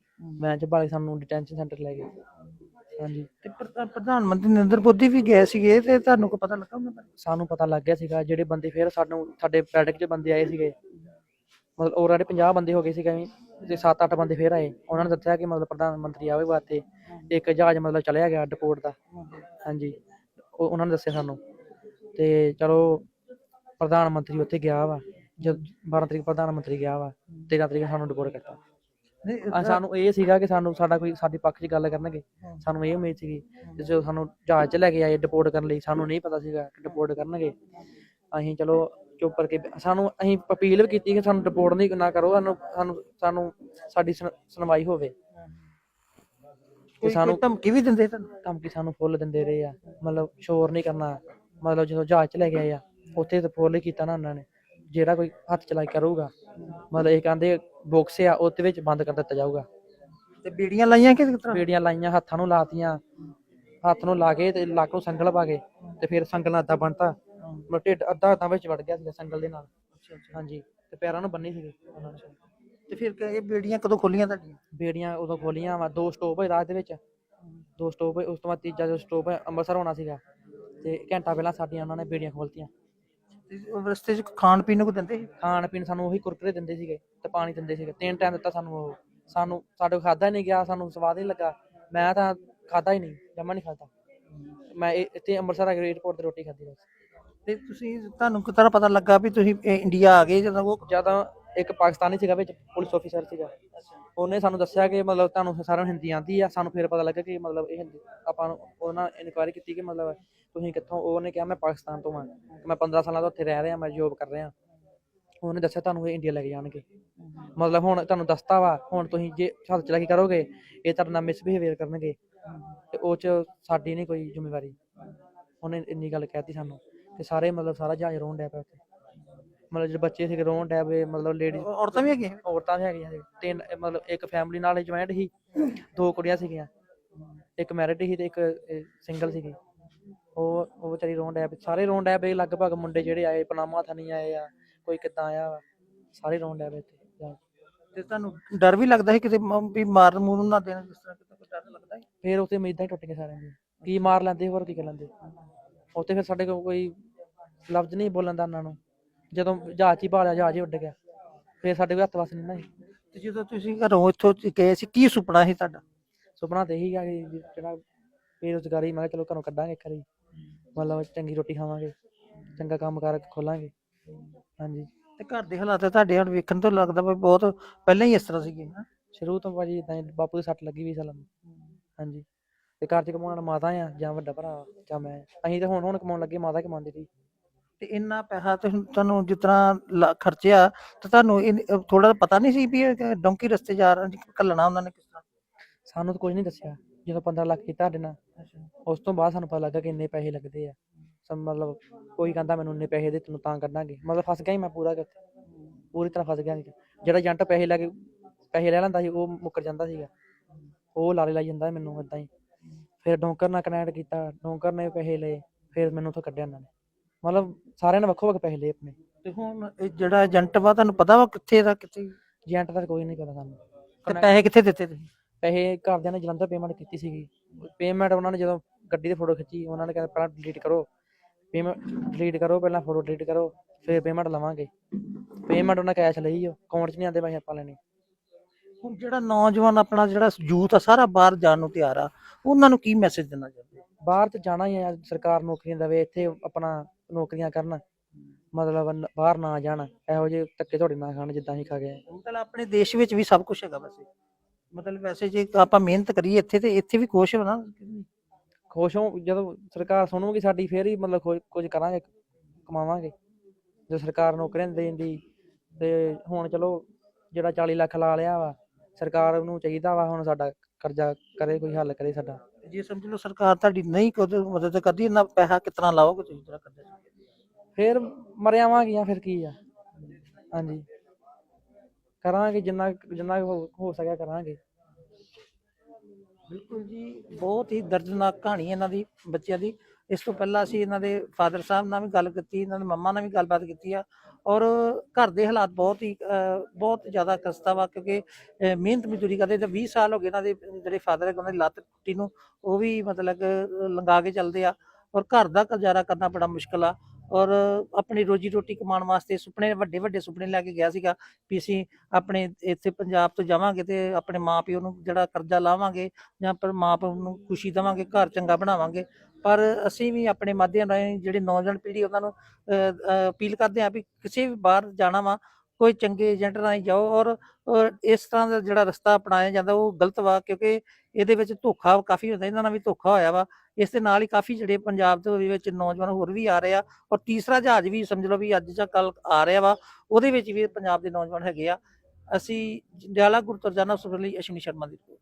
ਵੈਨ 'ਚ ਪਾ ਕੇ ਸਾਨੂੰ ਡਿਟੈਂਸ਼ਨ ਸੈਂਟਰ ਲੈ ਗਏ। ਹਾਂਜੀ। ਤੇ ਪ੍ਰ- ਪ੍ਰਧਾਨ ਮੰਤਰੀ ਨਰਿੰਦਰ ਮੋਦੀ ਵੀ ਗਏ ਸੀਗੇ ਤੇ ਤੁਹਾਨੂੰ ਕੋ ਪਤਾ ਲੱਗਾ ਉਹਨਾਂ ਦਾ ਸਾਨੂੰ ਪਤਾ ਲੱਗ ਗਿਆ ਸੀਗਾ ਜਿਹੜੇ ਬੰਦੇ ਫਿਰ ਸਾਨੂੰ ਸਾਡੇ ਪੈਡਕ 'ਚ ਬੰਦੇ ਆਏ ਸੀਗੇ। ਮਤਲਬ ਆਲਰੇਡੀ 50 ਬੰਦੇ ਹੋ ਗਏ ਸੀਗੇ ਅਸੀਂ ਤੇ 7-8 ਬੰਦੇ ਫਿਰ ਆਏ। ਉਹਨਾਂ ਨੇ ਦੱਸਿਆ ਕਿ ਮਤਲਬ ਪ੍ਰਧਾਨ ਮੰਤਰੀ ਆਵੇ ਵਾਸਤੇ। ਇੱਕ ਜਹਾਜ਼ ਮਤਲਬ ਚਲਿਆ ਗਿਆ ਡਿਪੋਰਟ ਦਾ। ਹਾਂਜੀ। ਉਹ ਉਹਨਾਂ ਨੇ ਦੱਸਿਆ ਸਾਨੂੰ। ਤੇ ਚਲੋ ਪ੍ਰਧਾਨ ਮੰਤਰੀ ਉੱਥੇ ਗਿਆ ਵਾ। ਜਦ 12 ਤਰੀਕ ਪ੍ਰਧਾਨ ਮੰਤਰੀ ਗਿਆ ਵਾ 13 ਤਰੀਕ ਸਾਨੂੰ ਡਿਪੋਰਟ ਕਰਤਾ। ਆ ਸਾਨੂੰ ਇਹ ਸੀਗਾ ਕਿ ਸਾਨੂੰ ਸਾਡਾ ਕੋਈ ਸਾਡੇ ਪੱਖ 'ਚ ਗੱਲ ਕਰਨਗੇ। ਸਾਨੂੰ ਇਹ ਉਮੀਦ ਸੀਗੀ ਤੇ ਜਦੋਂ ਸਾਨੂੰ ਜਹਾਜ਼ 'ਚ ਲੈ ਕੇ ਆਏ ਡਿਪੋਰਟ ਕਰਨ ਲਈ ਸਾਨੂੰ ਨਹੀਂ ਪਤਾ ਸੀਗਾ ਕਿ ਡਿਪੋਰਟ ਕਰਨਗੇ। ਅਸੀਂ ਚਲੋ ਚੁੱਪ ਕਰਕੇ ਸਾਨੂੰ ਅਸੀਂ ਅਪੀਲ ਵੀ ਕੀਤੀ ਕਿ ਸਾਨੂੰ ਡਿਪੋਰਟ ਨਹੀਂ ਨਾ ਕਰੋ ਸਾਨੂੰ ਸਾਨੂੰ ਸਾਨੂੰ ਸਾਡੀ ਸੁਣ- ਸੁਣਵਾਈ ਹੋਵੇ। ਕੋਈ ਸਾਨੂੰ- ਧਮਕੀ ਵੀ ਦਿੰਦੇ ਤੁਹਾਨੂੰ? ਧਮਕੀ ਸਾਨੂੰ ਫੁੱਲ ਦਿੰਦੇ ਰਹੇ ਆ। ਮਤਲਬ ਸ਼ੋਰ ਨਹੀਂ ਕਰਨਾ। ਮਤਲਬ ਜਦੋਂ ਜਹਾਜ਼ 'ਚ ਲੈ ਕੇ ਆਏ ਆ ਉੱਥੇ ਤਾਂ ਫੁੱਲ ਕੀਤਾ ਨਾ ਉਹਨਾਂ ਨੇ। ਜਿਹੜਾ ਕੋਈ ਹੱਥ ਚਲਾਈ ਕਰੂਗਾ ਮਤਲਬ ਇਹ ਕਹਿੰਦੇ ਬੋਕਸ ਆ ਉਹਦੇ ਵਿੱਚ ਬੰਦ ਕਰ ਦਿੱਤਾ ਜਾਊਗਾ। ਤੇ ਬੀੜੀਆਂ ਲਾਈਆਂ ਕਿਸ ਤਰ੍ਹਾਂ? ਬੇੜੀਆਂ ਲਾਈਆਂ ਹੱਥਾਂ ਨੂੰ ਲਾਤੀਆਂ ਹੱਥ ਨੂੰ ਲਾ ਕੇ ਤੇ ਲੱਕ ਨੂੰ ਸੰਗਲ ਪਾ ਕੇ ਤੇ ਫਿਰ ਸੰਗਲ ਨਾਲ ਅੱਧਾ ਬੰਨਤਾ। ਮਤਲਬ ਢਿੱਡ ਅੱਧਾ ਅੱਧਾ ਵਿੱਚ ਵੜ ਗਿਆ ਸੀ ਸੰਗਲ ਦੇ ਨਾਲ। ਹਾਂਜੀ ਤੇ ਪੈਰਾਂ ਨੂੰ ਬੰਨੀ ਸੀਗੇ। ਤੇ ਫਿਰ ਇਹ ਬੀੜੀਆਂ ਕਦੋਂ ਖੋਲੀਆਂ ਤੁਹਾਡੀਆਂ? ਬੇੜੀਆਂ ਉਦੋਂ ਖੋਲੀਆਂ ਵਾ ਦੋ ਸਟੋਪ ਹੋਏ ਰਾਤ ਦੇ ਵਿੱਚ। ਦੋ ਸਟੋਪ ਹੋਏ ਉਸ ਤੋਂ ਬਾਅਦ ਤੀਜਾ ਜੋ ਸਟੋਪ ਅੰਮ੍ਰਿਤਸਰ ਹੋਣਾ ਸੀਗਾ। ਤੇ ਘੰਟਾ ਪਹਿਲਾਂ ਸਾਡੀਆਂ ਉਹਨਾਂ ਨੇ ਬੇੜੀਆਂ ਖੋਲਤੀਆਂ। ਰਸਤੇ 'ਚ ਖਾਣ ਪੀਣ ਨੂੰ ਦਿੰਦੇ ਸੀ? ਖਾਣ ਪੀਣ ਸਾਨੂੰ ਉਹੀ ਕੁਰਕਰੇ ਦਿੰਦੇ ਸੀਗੇ ਤੇ ਪਾਣੀ ਦਿੰਦੇ ਸੀਗੇ। ਤਿੰਨ ਟਾਈਮ ਦਿੱਤਾ ਸਾਨੂੰ ਉਹ। ਸਾਨੂੰ ਸਾਡੇ ਖਾਦਾ ਨਹੀਂ ਗਿਆ ਸਾਨੂੰ ਸਵਾਦ ਹੀ ਨਹੀਂ ਲੱਗਾ। ਮੈਂ ਤਾਂ ਖਾਦਾ ਹੀ ਨਹੀਂ ਜਮਾ ਨਹੀਂ ਖਾਦਾ ਮੈਂ ਇਹ- ਇੱਥੇ ਅੰਮ੍ਰਿਤਸਰ ਆ ਕੇ 에어ਪੋਰਟ ਤੇ ਰੋਟੀ ਖਾਧੀ ਬਸ। ਤੇ ਤੁਸੀਂ ਤੁਹਾਨੂੰ ਕਿਸ ਤਰ੍ਹਾਂ ਪਤਾ ਲੱਗਾ ਵੀ ਤੁਸੀਂ ਇਹ ਇੰਡੀਆ ਆ ਗਏ ਜਦੋਂ ਉਹ ਜਦੋਂ ਇੱਕ ਪਾਕਿਸਤਾਨੀ ਸੀਗਾ ਵਿੱਚ ਪੁਲਿਸ ਆਫੀਸਰ ਸੀਗਾ। ਉਹਨੇ ਸਾਨੂੰ ਦੱਸਿਆ ਕਿ ਮਤਲਬ ਤੁਹਾਨੂੰ ਸਾਰਿਆਂ ਨੂੰ ਹਿੰਦੀ ਆਉਂਦੀ ਆ। ਸਾਨੂੰ ਫਿਰ ਪਤਾ ਲੱਗਾ ਕਿ ਮਤਲਬ ਇਹ ਹਿੰਦੀ ਆਪਾਂ ਨੂੰ ਉਹਨਾਂ ਇਨਕੁਆਇਰੀ ਕੀਤੀ ਕਿ ਮਤਲਬ ਤੁਸੀਂ ਕਿੱਥੋਂ ਉਹਨੇ ਕਿਹਾ ਮੈਂ ਪਾਕਿਸਤਾਨ ਤੋਂ ਆ। ਮੈਂ 15 ਸਾਲਾਂ ਤੋਂ ਉੱਥੇ ਰਹਿ ਰਿਹਾ ਮੈਂ ਜੋਬ ਕਰ ਰਿਹਾ। ਉਹਨੇ ਦੱਸਿਆ ਤੁਹਾਨੂੰ ਇਹ ਇੰਡੀਆ ਲੈ ਕੇ ਜਾਣਗੇ। ਮਤਲਬ ਹੁਣ ਤੁਹਾਨੂੰ ਦੱਸਤਾ ਵਾ ਹੁਣ ਤੁਸੀਂ ਜੇ ਹੱਥ ਚਲਾ ਕੇ ਕਰੋਗੇ ਇਹ ਤੁਹਾਡੇ ਨਾਲ ਮਿਸਬਿਹੇਵੀਅਰ ਕਰਨਗੇ। ਤੇ ਉਹ ਚ ਸਾਡੀ ਨਹੀਂ ਕੋਈ ਜ਼ਿੰਮੇਵਾਰੀ। ਉਹਨੇ ਇੰਨੀ ਗੱਲ ਕਹਿਤੀ ਸਾਨੂੰ। ਤੇ ਸਾਰੇ ਮਤਲਬ ਸਾਰਾ ਜਹਾਜ਼ ਰੋਣ ਡਿਆ ਪਿਆ ਉੱਥੇ। ਮਤਲਬ ਜਿਹੜੇ ਬੱਚੇ ਸੀਗੇ ਰੋਣ ਡਿਆ ਪਏ ਮਤਲਬ ਲੇਡੀ ਔ- ਔਰਤਾਂ ਵੀ ਹੈਗੀਆਂ? ਔਰਤਾਂ ਵੀ ਹੈਗੀਆਂ ਸੀ ਤਿੰਨ ਮਤਲਬ ਇੱਕ ਫੈਮਿਲੀ ਨਾਲ ਜੁਆਇੰਟ ਸੀ ਦੋ ਕੁੜੀਆਂ ਸੀਗੀਆਂ। ਇੱਕ ਮੈਰਿਡ ਸੀ ਤੇ ਇੱਕ ਸਿੰਗਲ ਸੀਗੀ। ਉਹ ਉਹ ਵਿਚਾਰੀ ਰੋਣ ਪਈ। ਸਾਰੇ ਰੋਣ ਡਿਆ ਪਏ ਲਗਭਗ ਮੁੰਡੇ ਜਿਹੜੇ ਆਏ ਪਨਾਮਾ ਥਾਨੀ ਆਏ ਆ ਕੋਈ ਕਿੱਦਾਂ ਆਇਆ ਵਾ ਸਾਰੇ ਰੋਣ ਡਿਆ ਪਏ। ਤੇ ਤੁਹਾਨੂੰ ਡਰ ਵੀ ਲੱਗਦਾ ਸੀ ਕਿਤੇ ਮ- ਵੀ ਮਾਰਨ ਮੂਰਨ ਨਾ ਦੇਣ ਜਿਸ ਤਰ੍ਹਾਂ ਕਿਤੇ ਕੋਈ ਡਰ ਲੱਗਦਾ ਸੀ? ਫਿਰ ਉੱਥੇ ਉਮੀਦਾਂ ਹੀ ਟੁੱਟ ਗਈਆਂ ਸਾਰਿਆਂ ਦੀਆਂ। ਕੀ ਮਾਰ ਲੈਂਦੇ ਹੋਰ ਕੀ ਕਰ ਲੈਂਦੇ ਉੱਥੇ ਫਿਰ ਸਾਡੇ ਕੋਲ ਕੋਈ ਲਫ਼ਜ਼ ਨਹੀਂ ਬੋਲਣ ਦਾ ਉਹਨਾਂ ਨੂੰ। ਜਦੋਂ ਜਹਾਜ਼ ਹੀ ਭਾਲਿਆ ਜਹਾਜ਼ ਹੀ ਉੱਡ ਗਿਆ। ਫਿਰ ਸਾਡੇ ਕੋਲ ਹੱਥ ਵਸ ਨਹੀਂ ਨਾ ਸੀ। ਤੇ ਜਦੋਂ ਤੁਸੀਂ ਘਰੋਂ ਇੱਥੋਂ ਗਏ ਸੀ ਕੀ ਸੁਪਨਾ ਸੀ ਤੁਹਾਡਾ? ਸੁਪਨਾ ਤੇ ਇਹੀ ਆ ਕਿ ਜਿਹੜਾ ਬੇਰੁਜ਼ਗਾਰੀ ਮੈਂ ਕਿਹਾ ਚਲੋ ਘਰੋਂ ਕੱਢਾਂਗੇ ਖਰੀ ਮਤਲਬ ਚੰਗੀ ਰੋਟੀ ਖਾਵਾਂਗੇ ਚੰਗਾ ਕੰਮ ਕਾਰ ਖੋਲਾਂਗੇ। ਹਾਂਜੀ। ਤੇ ਘਰ ਦੇ ਹਾਲਾਤ ਤੁਹਾਡੇ ਹੁਣ ਵੇਖਣ ਤੋਂ ਲੱਗਦਾ ਵੀ ਬਹੁਤ ਪਹਿਲਾਂ ਹੀ ਇਸ ਤਰ੍ਹਾਂ ਸੀਗੇ। ਹੈਂ? ਸ਼ੁਰੂ ਤੋਂ ਭਾਜੀ ਇਦਾਂ ਬਾਪੂ ਦੀ ਸੱਟ ਲੱਗੀ ਵੀ ਸਾਲਾਂ ਨੂੰ ਹਾਂਜੀ। ਤੇ ਘਰ 'ਚ ਕਮਾਉਣ ਵਾਲਾ ਮਾਤਾ ਆ ਜਾਂ ਵੱਡਾ ਭਰਾ ਜਾਂ ਮੈਂ ਅਸੀਂ ਤਾਂ ਹੁਣ ਹੁਣ ਕਮਾਉਣ ਲੱਗੇ ਮਾਤਾ ਕਮਾਉਂਦੀ ਸੀ ਤੇ ਇੰਨਾ ਪੈਸਾ ਤੇ ਹੁਣ ਤੁਹਾਨੂੰ ਜਿਸ ਤਰ੍ਹਾਂ ਲਾ- ਖਰਚਿਆ ਤੇ ਤੁਹਾਨੂੰ ਥੋੜਾ ਪਤਾ ਨਹੀਂ ਸੀ ਵੀ ਇਹ ਡੋਂਕੀ ਰਸਤੇ ਜਾ ਰਹੇ ਕੱਲਣਾ ਉਹਨਾਂ ਨੇ ਕਿਸ ਤਰ੍ਹਾਂ? ਸਾਨੂੰ ਤਾਂ ਕੁਝ ਨਹੀਂ ਦੱਸਿਆ। ਜਦੋਂ 15 ਲੱਖ ਕੀਤਾ ਸਾਡੇ ਨਾਲ ਉਸ ਤੋਂ ਬਾਅਦ ਸਾਨੂੰ ਪਤਾ ਲੱਗਾ ਕਿ ਇੰਨੇ ਪੈਸੇ ਲੱਗਦੇ ਆ। ਸਮ ਮਤਲਬ ਕੋਈ ਕਹਿੰਦਾ ਮੈਨੂੰ ਇੰਨੇ ਪੈਸੇ ਦੇ ਤੈਨੂੰ ਤਾਂ ਕੱਢਾਂਗੇ। ਮਤਲਬ ਫਸ ਗਿਆ ਹੀ ਮੈਂ ਪੂਰਾ ਕਿ ਉੱਥੇ ਪੂਰੀ ਤਰ੍ਹਾਂ ਫਸ ਗਿਆ ਸੀ। ਜਿਹੜਾ ਏਜੰਟ ਪੈਸੇ ਲੈ ਕੇ ਪੈਸੇ ਲੈ ਲੈਂਦਾ ਸੀ ਉਹ ਮੁੱਕਰ ਜਾਂਦਾ ਸੀਗਾ। ਉਹ ਲਾਰੇ ਲਾਈ ਜਾਂਦਾ ਮੈਨੂੰ ਇਦਾਂ ਹੀ। ਫਿਰ ਡੋਂਕਰ ਨਾਲ ਕਨੈਕਟ ਕੀਤਾ ਡੋਂਕਰ ਨੇ ਪੈਸੇ ਲਏ ਫਿਰ ਮੈਨੂੰ ਉੱਥੋਂ ਕੱਢਿਆ ਉਹਨਾਂ ਨੇ। ਮਤਲਬ ਸਾਰਿਆਂ ਨੇ ਵੱਖੋ ਵੱਖ ਪੈਸੇ ਲਏ ਆਪਣੇ। ਤੇ ਹੁਣ ਇਹ ਜਿਹੜਾ ਏਜੰਟ ਵਾ ਤੁਹਾਨੂੰ ਪਤਾ ਵਾ ਕਿੱਥੇ ਦਾ ਕਿੱਥੇ? ਏਜੰਟ ਦਾ ਕੋਈ ਨਹੀਂ ਪਤਾ ਸਾਨੂੰ। ਤੇ ਪੈਸੇ ਕਿੱਥੇ ਦਿੱਤੇ ਤੁਸੀਂ? ਪੈਸੇ ਘਰਦਿਆਂ ਨੇ ਜਲੰਧਰ ਪੇਮੈਂਟ ਕੀਤੀ ਸੀਗੀ। ਪੇਮੈਂਟ ਉਹਨਾਂ ਨੇ ਜਦੋਂ ਗੱਡੀ ਦੀ ਫੋਟੋ ਖਿੱਚੀ ਉਹਨਾਂ ਨੇ ਕਹਿੰਦਾ ਪਹਿਲਾਂ ਡਿਲੀਟ ਕਰੋ। ਪੇਮੈਂਟ ਡਿਲੀਟ ਕਰੋ ਪਹਿਲਾਂ ਫੋਟੋ ਡਿਲੀਟ ਕਰੋ ਫਿਰ ਪੇਮੈਂਟ ਲਵਾਂਗੇ। ਪੇਮੈਂਟ ਉਹਨਾਂ ਕੈਸ਼ ਲਈ ਉਹ ਅਕਾਊਂਟ 'ਚ ਨਹੀਂ ਆਉਂਦੇ ਪੈਸੇ ਆਪਾਂ ਲੈਣੇ। ਹੁਣ ਜਿਹੜਾ ਨੌਜਵਾਨ ਆਪਣਾ ਜਿਹੜਾ ਯੂਥ ਆ ਸਾਰਾ ਬਾਹਰ ਜਾਣ ਨੂੰ ਤਿਆਰ ਆ ਉਹਨਾਂ ਨੂੰ ਕੀ ਮੈਸੇਜ ਦੇਣਾ ਚਾਹੁੰਦੇ ਬਾਹਰ ਤੇ ਜਾਣਾ ਹੀ ਹੈ ਸਰਕਾਰ ਨੌਕਰੀਆਂ ਦੇਵੇ ਇੱਥੇ ਆਪਣਾ ਨੌਕਰੀਆਂ ਕਰਨ। ਮਤਲਬ ਬਾਹਰ ਨਾ ਜਾਣ ਇਹੋ ਜਿਹੇ ਧੱਕੇ ਤੁਹਾਡੇ ਨਾ ਖਾਣ ਜਿੱਦਾਂ ਅਸੀਂ ਖਾ ਗਏ। ਮਤਲਬ ਆਪਣੇ ਦੇਸ਼ ਵਿੱਚ ਵੀ ਸਭ ਕੁਝ ਹੈਗਾ ਵੈਸੇ। ਮਤਲਬ ਵੈਸੇ ਜੇ ਆਪਾਂ ਮਿਹਨਤ ਕਰੀਏ ਇੱਥੇ ਤੇ ਇੱਥੇ ਵੀ ਕੁਛ ਹੋ ਨਾ? ਖੁਸ਼ ਹੋ ਜਦੋਂ ਸਰਕਾਰ ਸੁਣੂਗੀ ਸਾਡੀ ਫੇਰ ਹੀ ਮਤਲਬ ਕੁਝ ਕਰਾਂਗੇ ਕਮਾਵਾਂਗੇ। ਜੇ ਸਰਕਾਰ ਨੌਕਰੀਆਂ ਨੀ ਦੇਂਦੀ ਤੇ ਹੁਣ ਚਲੋ ਜਿਹੜਾ 40 ਲੱਖ ਲਾ ਲਿਆ ਵਾ ਸਰਕਾਰ ਨੂੰ ਚਾਹੀਦਾ ਵਾ ਹੁਣ ਸਾਡਾ ਕਰਜ਼ਾ ਕਰੇ ਕੋਈ ਹੱਲ ਕਰੇ ਸਾਡਾ। ਜੇ ਸਮਝ ਲਓ ਸਰਕਾਰ ਤੁਹਾਡੀ ਨਹੀਂ ਕੋਈ ਮਦਦ ਕਰਦੀ ਇੰਨਾ ਪੈਸਾ ਕਿਤਨਾ ਲਾਓਗੇ ਤੁਸੀਂ ਜਿਹੜਾ ਕਰਦੇ ਫੇਰ ਮਰਿਆਵਾਂਗੀਆਂ ਫਿਰ ਕੀ ਆ? ਹਾਂਜੀ। ਕਰਾਂਗੇ ਜਿੰਨਾ ਜਿੰਨਾ ਹੋ- ਹੋ ਸਕਿਆ ਕਰਾਂਗੇ। ਬਿਲਕੁਲ ਜੀ। ਬਹੁਤ ਹੀ ਦਰਦਨਾਕ ਕਹਾਣੀ ਇਹਨਾਂ ਦੀ ਬੱਚਿਆਂ ਦੀ। ਇਸ ਤੋਂ ਪਹਿਲਾਂ ਅਸੀਂ ਇਹਨਾਂ ਦੇ ਫਾਦਰ ਸਾਹਿਬ ਨਾਲ ਵੀ ਗੱਲ ਕੀਤੀ ਇਹਨਾਂ ਦੇ ਮੰਮਾ ਨਾਲ ਵੀ ਗੱਲਬਾਤ ਕੀਤੀ ਆ। ਔਰ ਘਰ ਦੇ ਹਾਲਾਤ ਬਹੁਤ ਹੀ ਬਹੁਤ ਜ਼ਿਆਦਾ ਖਸਤਾ ਵਾ ਕਿਉਂਕਿ ਮਿਹਨਤ ਮਜ਼ਦੂਰੀ ਕਰਦੇ ਤੇ 20 ਸਾਲ ਹੋ ਗਏ ਇਹਨਾਂ ਦੇ ਜਿਹੜੇ ਫਾਦਰ ਹੈ ਉਹਨਾਂ ਦੀ ਲੱਤ ਟੁੱਟੀ ਨੂੰ ਉਹ ਵੀ ਮਤਲਬ ਲੰਗਾ ਕੇ ਚੱਲਦੇ ਆ। ਔਰ ਘਰ ਦਾ ਗੁਜ਼ਾਰਾ ਕਰਨਾ ਬੜਾ ਮੁਸ਼ਕਲ ਆ। ਔਰ ਆਪਣੀ ਰੋਜੀ ਰੋਟੀ ਕਮਾਉਣ ਵਾਸਤੇ ਸੁਪਨੇ ਵੱਡੇ ਵੱਡੇ ਸੁਪਨੇ ਲੈ ਕੇ ਗਿਆ ਸੀਗਾ ਵੀ ਅਸੀਂ ਆਪਣੇ ਇੱਥੇ ਪੰਜਾਬ ਤੋਂ ਜਾਵਾਂਗੇ ਤੇ ਆਪਣੇ ਮਾਪਿਓ ਨੂੰ ਜਿਹੜਾ ਕਰਜ਼ਾ ਲਾਵਾਂਗੇ ਜਾਂ ਪਰ ਮਾਪਿਓ ਨੂੰ ਖੁਸ਼ੀ ਦੇਵਾਂਗੇ ਘਰ ਚੰਗਾ ਬਣਾਵਾਂਗੇ। ਪਰ ਅਸੀਂ ਵੀ ਆਪਣੇ ਮਾਧਿਅਮ ਰਾਹੀਂ ਜਿਹੜੇ ਨੌਜਵਾਨ ਪੀੜ੍ਹੀ ਉਹਨਾਂ ਨੂੰ ਅਹ, ਅਪੀਲ ਕਰਦੇ ਹਾਂ ਵੀ ਕਿਸੇ ਵੀ ਬਾਹਰ ਜਾਣਾ ਵਾ ਕੋਈ ਚੰਗੇ ਏਜੰਟ ਰਾਹੀਂ ਜਾਓ ਔਰ ਇਸ ਤਰ੍ਹਾਂ ਦਾ ਜਿਹੜਾ ਰਸਤਾ ਅਪਣਾਇਆ ਜਾਂਦਾ ਉਹ ਗਲਤ ਵਾ ਕਿਉਂਕਿ ਇਹਦੇ ਵਿੱਚ ਧੋਖਾ ਕਾਫੀ ਹੁੰਦਾ ਇਹਨਾਂ ਨਾਲ ਵੀ ਧੋਖਾ ਹੋਇਆ ਵਾ। ਇਸ ਦੇ ਨਾਲ ਹੀ ਕਾਫੀ ਜਿਹੜੇ ਪੰਜਾਬ ਦੇ ਵਿੱਚ ਨੌਜਵਾਨ ਹੋਰ ਵੀ ਆ ਰਹੇ ਆ ਔਰ ਤੀਸਰਾ ਜਹਾਜ਼ ਵੀ ਸਮਝ ਲਓ ਵੀ ਅੱਜ ਜਾਂ ਕੱਲ ਆ ਰਿਹਾ ਵਾ, ਉਹਦੇ ਵਿੱਚ ਵੀ ਪੰਜਾਬ ਦੇ ਨੌਜਵਾਨ ਹੈਗੇ ਆ। ਅਸੀਂ ਜੰਡਿਆਲਾ ਗੁਰਤੁਰਜਾਨਾ ਸੁਣ ਲਈ ਅਸ਼ਵਨੀ ਸ਼ਰਮਾ ਦੀ ਰਿਪੋਰਟ।